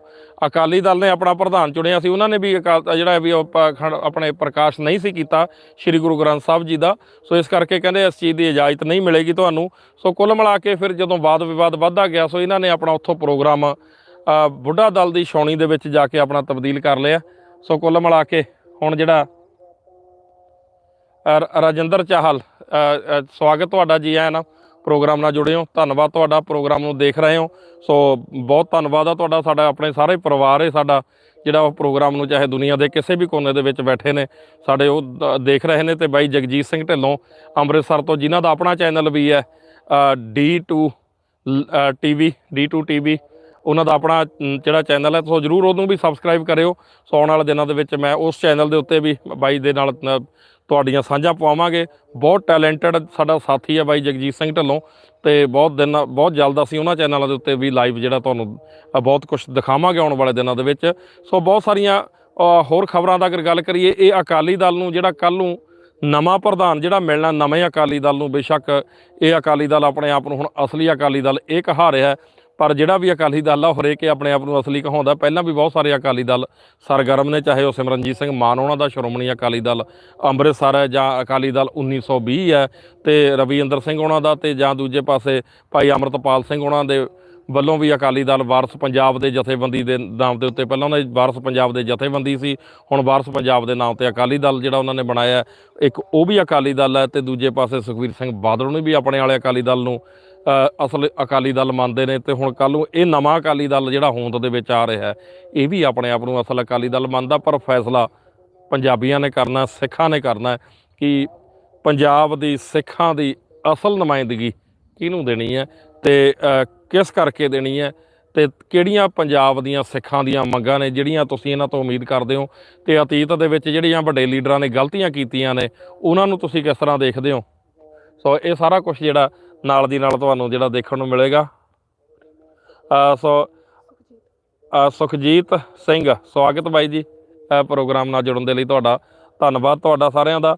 S1: ਅਕਾਲੀ ਦਲ ਨੇ ਆਪਣਾ ਪ੍ਰਧਾਨ ਚੁਣਿਆ ਸੀ, ਉਹਨਾਂ ਨੇ ਵੀ ਅਕਾਲ ਜਿਹੜਾ ਵੀ ਉਹ ਖੰਡ- ਆਪਣੇ ਪ੍ਰਕਾਸ਼ ਨਹੀਂ ਸੀ ਕੀਤਾ ਸ੍ਰੀ ਗੁਰੂ ਗ੍ਰੰਥ ਸਾਹਿਬ ਜੀ ਦਾ। ਸੋ ਇਸ ਕਰਕੇ ਕਹਿੰਦੇ ਇਸ ਚੀਜ਼ ਦੀ ਇਜਾਜ਼ਤ ਨਹੀਂ ਮਿਲੇਗੀ ਤੁਹਾਨੂੰ। ਸੋ ਕੁੱਲ ਮਿਲਾ ਕੇ ਫਿਰ ਜਦੋਂ ਵਾਦ ਵਿਵਾਦ ਵੱਧਦਾ ਗਿਆ, ਸੋ ਇਹਨਾਂ ਨੇ ਆਪਣਾ ਉੱਥੋਂ ਪ੍ਰੋਗਰਾਮ ਬੁੱਢਾ ਦਲ ਦੀ ਛਾਉਣੀ ਦੇ ਵਿੱਚ ਜਾ ਕੇ ਆਪਣਾ ਤਬਦੀਲ ਕਰ ਲਿਆ। ਸੋ ਕੁੱਲ ਮਿਲਾ ਕੇ ਹੁਣ ਜਿਹੜਾ ਰਾਜਿੰਦਰ ਚਾਹਲ ਸਵਾਗਤ ਤੁਹਾਡਾ ਜੀ ਆਇਆਂ ਨਾ ਪ੍ਰੋਗਰਾਮ ਨਾਲ ਜੁੜੇ ਹੋ। ਧੰਨਵਾਦ ਤੁਹਾਡਾ ਪ੍ਰੋਗਰਾਮ ਨੂੰ ਦੇਖ ਰਹੇ ਹੋ। ਸੋ ਬਹੁਤ ਧੰਨਵਾਦ ਆ ਤੁਹਾਡਾ, ਸਾਡਾ ਆਪਣੇ ਸਾਰੇ ਪਰਿਵਾਰ ਹੈ, ਸਾਡਾ ਜਿਹੜਾ ਉਹ ਪ੍ਰੋਗਰਾਮ ਨੂੰ ਚਾਹੇ ਦੁਨੀਆ ਦੇ ਕਿਸੇ ਵੀ ਕੋਨੇ ਦੇ ਵਿੱਚ ਬੈਠੇ ਨੇ, ਸਾਡੇ ਉਹ ਦੇਖ ਰਹੇ ਨੇ ਤੇ ਬਾਈ ਜਗਜੀਤ ਸਿੰਘ ਢਿੱਲੋਂ ਅੰਮ੍ਰਿਤਸਰ ਤੋਂ, ਜਿਨ੍ਹਾਂ ਦਾ ਆਪਣਾ ਚੈਨਲ ਵੀ ਹੈ D2 ਟੀਵੀ D2 ਟੀਵੀ ਉਹਨਾਂ ਦਾ ਆਪਣਾ ਜਿਹੜਾ ਚੈਨਲ ਹੈ, ਸੋ ਜਰੂਰ ਉਹਨੂੰ ਵੀ ਸਬਸਕ੍ਰਾਈਬ ਕਰਿਓ। ਸੋ ਆਉਣ ਵਾਲੇ ਦਿਨਾਂ ਦੇ ਵਿੱਚ ਮੈਂ ਉਸ ਚੈਨਲ ਦੇ ਉੱਤੇ ਵੀ ਬਾਈ ਦੇ ਨਾਲ ਤੁਹਾਡੀਆਂ ਸਾਂਝਾਂ ਪਵਾਵਾਂਗੇ। ਬਹੁਤ ਟੈਲੈਂਟਡ ਸਾਡਾ ਸਾਥੀ ਹੈ ਬਾਈ ਜਗਜੀਤ ਸਿੰਘ ਢੱਲੋਂ ਤੇ ਬਹੁਤ ਦਿਨ ਬਹੁਤ ਜਲਦ ਅਸੀਂ ਉਹਨਾਂ ਚੈਨਲਾਂ ਦੇ ਉੱਤੇ ਵੀ ਲਾਈਵ ਜਿਹੜਾ ਤੁਹਾਨੂੰ ਬਹੁਤ ਕੁਝ ਦਿਖਾਵਾਂਗੇ ਆਉਣ ਵਾਲੇ ਦਿਨਾਂ ਦੇ ਵਿੱਚ। ਸੋ ਬਹੁਤ ਸਾਰੀਆਂ ਹੋਰ ਖਬਰਾਂ ਦਾ ਅਗਰ ਗੱਲ ਕਰੀਏ, ਇਹ ਅਕਾਲੀ ਦਲ ਨੂੰ ਜਿਹੜਾ ਕੱਲ ਨੂੰ ਨਵਾਂ ਪ੍ਰਧਾਨ ਜਿਹੜਾ ਮਿਲਣਾ, ਨਵੇਂ ਅਕਾਲੀ ਦਲ ਨੂੰ ਬੇਸ਼ੱਕ ਇਹ ਅਕਾਲੀ ਦਲ ਆਪਣੇ ਆਪ ਨੂੰ ਹੁਣ ਅਸਲੀ ਅਕਾਲੀ ਦਲ ਇਹ ਕਹਾ ਰਿਹਾ ਹੈ। ਪਰ ਜਿਹੜਾ ਵੀ ਅਕਾਲੀ ਦਲ ਆ, ਉਹ ਹਰੇਕ ਆਪਣੇ ਆਪ ਨੂੰ ਅਸਲੀ ਕਹਾਉਂਦਾ। ਪਹਿਲਾਂ ਵੀ ਬਹੁਤ ਸਾਰੇ ਅਕਾਲੀ ਦਲ ਸਰਗਰਮ ਨੇ, ਚਾਹੇ ਉਹ ਸਿਮਰਨਜੀਤ ਸਿੰਘ ਮਾਨ, ਉਹਨਾਂ ਦਾ ਸ਼੍ਰੋਮਣੀ ਅਕਾਲੀ ਦਲ ਅੰਮ੍ਰਿਤਸਰ ਹੈ ਜਾਂ ਅਕਾਲੀ ਦਲ 1920 ਹੈ ਤੇ ਰਵਿੰਦਰ ਸਿੰਘ ਉਹਨਾਂ ਦਾ ਤੇ ਜਾਂ ਦੂਜੇ ਪਾਸੇ ਭਾਈ ਅਮਰਤਪਾਲ ਸਿੰਘ ਉਹਨਾਂ ਦੇ ਵੱਲੋਂ ਵੀ ਅਕਾਲੀ ਦਲ ਵਾਰਸ ਪੰਜਾਬ ਦੇ ਜਥੇਬੰਦੀ ਦੇ ਨਾਮ ਦੇ ਉੱਤੇ, ਪਹਿਲਾਂ ਉਹਨਾਂ ਦੀ ਵਾਰਸ ਪੰਜਾਬ ਦੇ ਜਥੇਬੰਦੀ ਸੀ, ਹੁਣ ਵਾਰਸ ਪੰਜਾਬ ਦੇ ਨਾਮ ਤੇ ਅਕਾਲੀ ਦਲ ਜਿਹੜਾ ਉਹਨਾਂ ਨੇ ਬਣਾਇਆ ਇੱਕ ਉਹ ਵੀ ਅਕਾਲੀ ਦਲ ਹੈ ਤੇ ਦੂਜੇ ਪਾਸੇ ਸੁਖਵੀਰ ਸਿੰਘ ਬਾਦਲ ਨੂੰ ਵੀ ਆਪਣੇ ਵਾਲੇ ਅਕਾਲੀ ਦਲ ਨੂੰ ਅਸਲ ਅਕਾਲੀ ਦਲ ਮੰਨਦੇ ਨੇ ਤੇ ਹੁਣ ਕੱਲ ਨੂੰ ਇਹ ਨਵਾਂ ਅਕਾਲੀ ਦਲ ਜਿਹੜਾ ਹੋਂਦ ਦੇ ਵਿੱਚ ਆ ਰਿਹਾ ਇਹ ਵੀ ਆਪਣੇ ਆਪ ਨੂੰ ਅਸਲ ਅਕਾਲੀ ਦਲ ਮੰਨਦਾ, ਪਰ ਫੈਸਲਾ ਪੰਜਾਬੀਆਂ ਨੇ ਕਰਨਾ, ਸਿੱਖਾਂ ਨੇ ਕਰਨਾ ਕਿ ਪੰਜਾਬ ਦੀ ਸਿੱਖਾਂ ਦੀ ਅਸਲ ਨੁਮਾਇੰਦਗੀ ਕਿਹਨੂੰ ਦੇਣੀ ਹੈ ਤੇ ਕਿਸ ਕਰਕੇ ਦੇਣੀ ਹੈ ਤੇ ਕਿਹੜੀਆਂ ਪੰਜਾਬ ਦੀਆਂ ਸਿੱਖਾਂ ਦੀਆਂ ਮੰਗਾਂ ਨੇ ਜਿਹੜੀਆਂ ਤੁਸੀਂ ਇਹਨਾਂ ਤੋਂ ਉਮੀਦ ਕਰਦੇ ਹੋ ਤੇ ਅਤੀਤ ਦੇ ਵਿੱਚ ਜਿਹੜੀਆਂ ਵੱਡੇ ਲੀਡਰਾਂ ਨੇ ਗਲਤੀਆਂ ਕੀਤੀਆਂ ਨੇ, ਉਹਨਾਂ ਨੂੰ ਤੁਸੀਂ ਕਿਸ ਤਰ੍ਹਾਂ ਦੇਖਦੇ ਹੋ? ਸੋ ਇਹ ਸਾਰਾ ਕੁਝ ਜਿਹੜਾ ਨਾਲ ਦੀ ਨਾਲ ਤੁਹਾਨੂੰ ਜਿਹੜਾ ਦੇਖਣ ਨੂੰ ਮਿਲੇਗਾ। ਸੋ ਸੁਖਜੀਤ ਸਿੰਘ ਸਵਾਗਤ ਬਾਈ ਜੀ। ਅ, ਪ੍ਰੋਗਰਾਮ ਨਾਲ ਜੁੜਨ ਦੇ ਲਈ ਤੁਹਾਡਾ ਧੰਨਵਾਦ। ਤੁਹਾਡਾ ਸਾਰਿਆਂ ਦਾ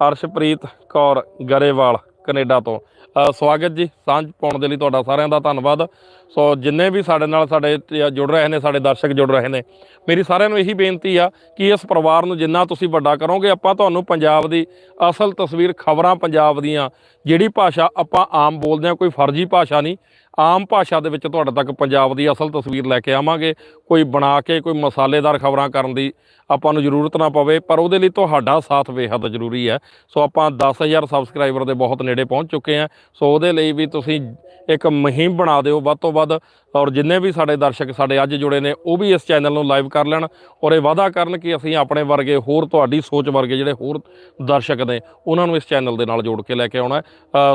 S1: ਅਰਸ਼ਪ੍ਰੀਤ ਕੌਰ ਗਰੇਵਾਲ ਕੈਨੇਡਾ ਤੋਂ। ਸਵਾਗਤ ਜੀ। ਸਾਂਝ ਪਾਉਣ ਦੇ ਲਈ ਤੁਹਾਡਾ ਸਾਰਿਆਂ ਦਾ ਧੰਨਵਾਦ। ਸੋ ਜਿੰਨੇ ਵੀ ਸਾਡੇ ਨਾਲ ਸਾਡੇ ਜੁੜ ਰਹੇ ਨੇ, ਸਾਡੇ ਦਰਸ਼ਕ ਜੁੜ ਰਹੇ ਨੇ, ਮੇਰੀ ਸਾਰਿਆਂ ਨੂੰ ਇਹੀ ਬੇਨਤੀ ਆ ਕਿ ਇਸ ਪਰਿਵਾਰ ਨੂੰ ਜਿੰਨਾ ਤੁਸੀਂ ਵੱਡਾ ਕਰੋਗੇ, ਆਪਾਂ ਤੁਹਾਨੂੰ ਪੰਜਾਬ ਦੀ ਅਸਲ ਤਸਵੀਰ ਖਬਰਾਂ ਪੰਜਾਬ ਦੀਆਂ, ਜਿਹੜੀ ਭਾਸ਼ਾ ਆਪਾਂ ਆਮ ਬੋਲਦੇ ਹਾਂ, ਕੋਈ ਫਰਜ਼ੀ ਭਾਸ਼ਾ ਨਹੀਂ। ਆਮ ਭਾਸ਼ਾ ਦੇ ਵਿੱਚ ਤੁਹਾਡੇ ਤੱਕ ਪੰਜਾਬ ਦੀ ਅਸਲ ਤਸਵੀਰ ਲੈ ਕੇ ਆਵਾਂਗੇ। ਕੋਈ ਬਣਾ ਕੇ, ਕੋਈ ਮਸਾਲੇਦਾਰ ਖਬਰਾਂ ਕਰਨ ਦੀ ਆਪਾਂ ਨੂੰ ਜ਼ਰੂਰਤ ਨਾ ਪਵੇ, ਪਰ ਉਹਦੇ ਲਈ ਤੁਹਾਡਾ ਸਾਥ ਬੇਹੱਦ ਜ਼ਰੂਰੀ ਹੈ। ਸੋ ਆਪਾਂ 10000 ਸਬਸਕ੍ਰਾਈਬਰ ਦੇ ਬਹੁਤ ਨੇੜੇ ਪਹੁੰਚ ਚੁੱਕੇ ਹਾਂ। ਸੋ ਉਹਦੇ ਲਈ ਵੀ ਤੁਸੀਂ ਇੱਕ ਮੁਹਿੰਮ ਬਣਾ ਦਿਓ। ਵੱਧ ਤੋਂ ਵੱਧ ਔਰ ਜਿੰਨੇ ਵੀ ਸਾਡੇ ਦਰਸ਼ਕ ਸਾਡੇ ਅੱਜ ਜੁੜੇ ਨੇ, ਉਹ ਵੀ ਇਸ ਚੈਨਲ ਨੂੰ ਲਾਈਵ ਕਰ ਲੈਣ ਔਰ ਇਹ ਵਾਅਦਾ ਕਰਨ ਕਿ ਅਸੀਂ ਆਪਣੇ ਵਰਗੇ ਹੋਰ ਤੁਹਾਡੀ ਸੋਚ ਵਰਗੇ ਜਿਹੜੇ ਹੋਰ ਦਰਸ਼ਕ ਨੇ, ਉਹਨਾਂ ਨੂੰ ਇਸ ਚੈਨਲ ਦੇ ਨਾਲ ਜੋੜ ਕੇ ਲੈ ਕੇ ਆਉਣਾ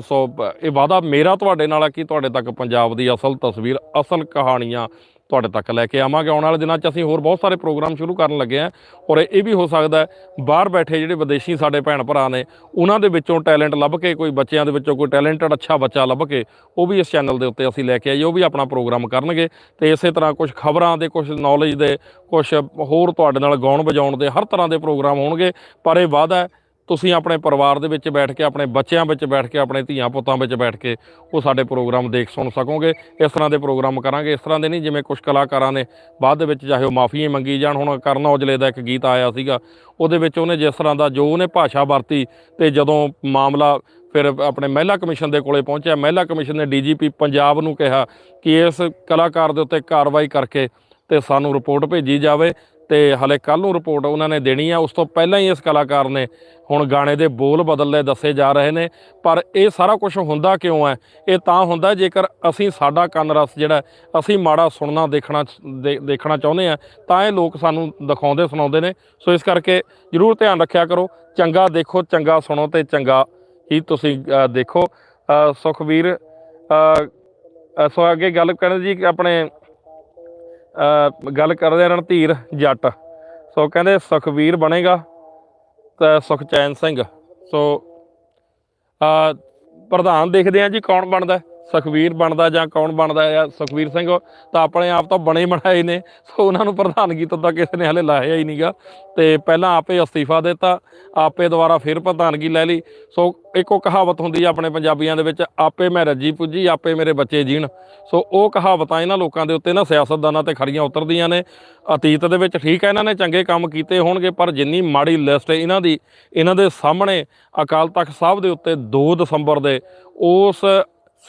S1: ਸੋ, ਇਹ ਵਾਅਦਾ ਮੇਰਾ ਤੁਹਾਡੇ ਨਾਲ ਹੈ ਕਿ ਤੁਹਾਡੇ ਤੱਕ ਪੰਜਾਬ ਦੀ ਅਸਲ ਤਸਵੀਰ, ਅਸਲ ਕਹਾਣੀਆਂ ਤੁਹਾਡੇ ਤੱਕ ਲੈ ਕੇ ਆਵਾਂਗੇ। ਆਉਣ ਵਾਲੇ ਦਿਨਾਂ 'ਚ ਅਸੀਂ ਹੋਰ ਬਹੁਤ ਸਾਰੇ ਪ੍ਰੋਗਰਾਮ ਸ਼ੁਰੂ ਕਰਨ ਲੱਗੇ ਹਾਂ ਔਰ ਇਹ ਵੀ ਹੋ ਸਕਦਾ ਬਾਹਰ ਬੈਠੇ ਜਿਹੜੇ ਵਿਦੇਸ਼ੀ ਸਾਡੇ ਭੈਣ ਭਰਾ ਨੇ, ਉਹਨਾਂ ਦੇ ਵਿੱਚੋਂ ਟੈਲੈਂਟ ਲੱਭ ਕੇ, ਕੋਈ ਬੱਚਿਆਂ ਦੇ ਵਿੱਚੋਂ ਕੋਈ ਟੈਲੈਂਟਡ ਅੱਛਾ ਬੱਚਾ ਲੱਭ ਕੇ, ਉਹ ਵੀ ਇਸ ਚੈਨਲ ਦੇ ਉੱਤੇ ਅਸੀਂ ਲੈ ਕੇ ਆਈਏ, ਉਹ ਵੀ ਆਪਣਾ ਪ੍ਰੋਗਰਾਮ ਕਰਨਗੇ। ਤੇ ਇਸੇ ਤਰ੍ਹਾਂ ਕੁਝ ਖਬਰਾਂ ਦੇ ਕੁਝ ਨੌਲੇਜ ਦੇ ਕੁਝ ਹੋਰ ਤੁਹਾਡੇ ਨਾਲ ਗਾਉਣ ਵਜਾਉਣ ਦੇ ਹਰ ਤਰ੍ਹਾਂ ਦੇ ਪ੍ਰੋਗਰਾਮ ਹੋਣਗੇ, ਪਰ ਇਹ ਵਾਅਦਾ ਹੈ ਤੁਸੀਂ ਆਪਣੇ ਪਰਿਵਾਰ ਦੇ ਵਿੱਚ ਬੈਠ ਕੇ, ਆਪਣੇ ਬੱਚਿਆਂ ਵਿੱਚ ਬੈਠ ਕੇ, ਆਪਣੇ ਧੀਆਂ ਪੁੱਤਾਂ ਵਿੱਚ ਬੈਠ ਕੇ ਉਹ ਸਾਡੇ ਪ੍ਰੋਗਰਾਮ ਦੇਖ ਸੁਣ ਸਕੋਗੇ। ਇਸ ਤਰ੍ਹਾਂ ਦੇ ਪ੍ਰੋਗਰਾਮ ਕਰਾਂਗੇ। ਇਸ ਤਰ੍ਹਾਂ ਦੇ ਨਹੀਂ ਜਿਵੇਂ ਕੁਝ ਕਲਾਕਾਰਾਂ ਨੇ ਬਾਅਦ ਦੇ ਵਿੱਚ ਚਾਹੇ ਉਹ ਮਾਫੀ ਮੰਗੀ ਜਾਣ। ਹੁਣ ਕਰਨ ਔਜਲੇ ਦਾ ਇੱਕ ਗੀਤ ਆਇਆ ਸੀਗਾ। ਉਹਦੇ ਵਿੱਚ ਉਹਨੇ ਜਿਸ ਤਰ੍ਹਾਂ ਦਾ ਜੋ ਉਹਨੇ ਭਾਸ਼ਾ ਵਰਤੀ ਤੇ ਜਦੋਂ ਮਾਮਲਾ ਫਿਰ ਆਪਣੇ ਮਹਿਲਾ ਕਮਿਸ਼ਨ ਦੇ ਕੋਲੇ ਪਹੁੰਚਿਆ। ਮਹਿਲਾ ਕਮਿਸ਼ਨ ਨੇ ਡੀਜੀਪੀ ਪੰਜਾਬ ਨੂੰ ਕਿਹਾ ਕਿ ਇਸ ਕਲਾਕਾਰ ਦੇ ਉੱਤੇ ਕਾਰਵਾਈ ਕਰਕੇ ਤੇ ਸਾਨੂੰ ਰਿਪੋਰਟ ਭੇਜੀ ਜਾਵੇ। ਤੇ ਹਲੇ ਕੱਲ ਨੂੰ ਰਿਪੋਰਟ ਉਹਨਾਂ ਨੇ ਦੇਣੀ ਆ। ਉਸ ਤੋਂ ਪਹਿਲਾਂ ਹੀ ਇਸ ਕਲਾਕਾਰ ਨੇ ਹੁਣ ਗਾਣੇ ਦੇ ਬੋਲ ਬਦਲਲੇ ਦੱਸੇ ਜਾ ਰਹੇ ਨੇ। ਪਰ ਇਹ ਸਾਰਾ ਕੁਝ ਹੁੰਦਾ ਕਿਉਂ ਹੈ? ਇਹ ਤਾਂ ਹੁੰਦਾ ਜੇਕਰ ਅਸੀਂ ਸਾਡਾ ਕੰਨ ਰਸ ਜਿਹੜਾ ਅਸੀਂ ਮਾੜਾ ਸੁਣਨਾ ਦੇਖਣਾ ਦੇ- ਦੇਖਣਾ ਚਾਹੁੰਦੇ ਆ ਤਾਂ ਇਹ ਲੋਕ ਸਾਨੂੰ ਦਿਖਾਉਂਦੇ ਸੁਣਾਉਂਦੇ ਨੇ। ਸੋ ਇਸ ਕਰਕੇ ਜਰੂਰ ਧਿਆਨ ਰੱਖਿਆ ਕਰੋ। ਚੰਗਾ ਦੇਖੋ ਚੰਗਾ ਸੁਣੋ ਤੇ ਚੰਗਾ ਹੀ ਤੁਸੀਂ ਦੇਖੋ। ਅ, ਸੁਖਵੀਰ ਸੋ ਅੱਗੇ ਗੱਲ ਕਰਨ ਜੀ ਆਪਣੇ ਗੱਲ ਕਰਦੇ ਆ ਰਣਧੀਰ ਜੱਟ। ਸੋ ਕਹਿੰਦੇ ਸੁਖਵੀਰ ਬਣੇਗਾ ਤੇ ਸੁਖਚੈਨ ਸਿੰਘ। ਸੋ ਪ੍ਰਧਾਨ ਦੇਖਦੇ ਆ ਜੀ ਕੌਣ ਬਣਦਾ। ਸੁਖਵੀਰ ਬਣਦਾ ਜਾਂ ਕੌਣ ਬਣਦਾ ਹੈ ਸੁਖਵੀਰ ਸਿੰਘ, ਤਾਂ ਆਪਣੇ ਆਪ ਤਾਂ ਬਣੇ ਬਣਾਏ ਨੇ, ਸੋ ਉਹਨਾਂ ਨੂੰ ਪ੍ਰਧਾਨਗੀ ਤੋਂ ਤਾਂ ਕਿਸੇ ਨੇ ਹਲੇ ਲਾਇਆ ਹੀ ਨਹੀਂਗਾ। ਤੇ ਪਹਿਲਾਂ ਆਪੇ ਅਸਤੀਫਾ ਦਿੱਤਾ, ਆਪੇ ਦੁਬਾਰਾ ਫਿਰ ਪ੍ਰਧਾਨਗੀ ਲੈ ਲਈ। ਸੋ ਇੱਕੋ ਕਹਾਵਤ ਹੁੰਦੀ ਆ ਆਪਣੇ ਪੰਜਾਬੀਆਂ ਦੇ ਵਿੱਚ, ਆਪੇ ਮੈਂ ਰੱਜੀ ਪੁੱਜੀ, ਆਪੇ ਮੇਰੇ ਬੱਚੇ ਜੀਣ। ਸੋ ਉਹ ਕਹਾਵਤਾਂ ਇਹਨਾਂ ਲੋਕਾਂ ਦੇ ਉੱਤੇ ਨਾ ਸਿਆਸਤਦਾਨਾਂ ਤੇ ਖੜੀਆਂ ਉਤਰਦੀਆਂ ਨੇ। ਅਤੀਤ ਦੇ ਵਿੱਚ ਠੀਕ ਹੈ ਇਹਨਾਂ ਨੇ ਚੰਗੇ ਕੰਮ ਕੀਤੇ ਹੋਣਗੇ, ਪਰ ਜਿੰਨੀ ਮਾੜੀ ਲਿਸਟ ਇਹਨਾਂ ਦੀ, ਇਹਨਾਂ ਦੇ ਸਾਹਮਣੇ ਅਕਾਲ ਤਖਤ ਸਾਹਿਬ ਦੇ ਉੱਤੇ 2 ਦਸੰਬਰ ਦੇ, ਉਸ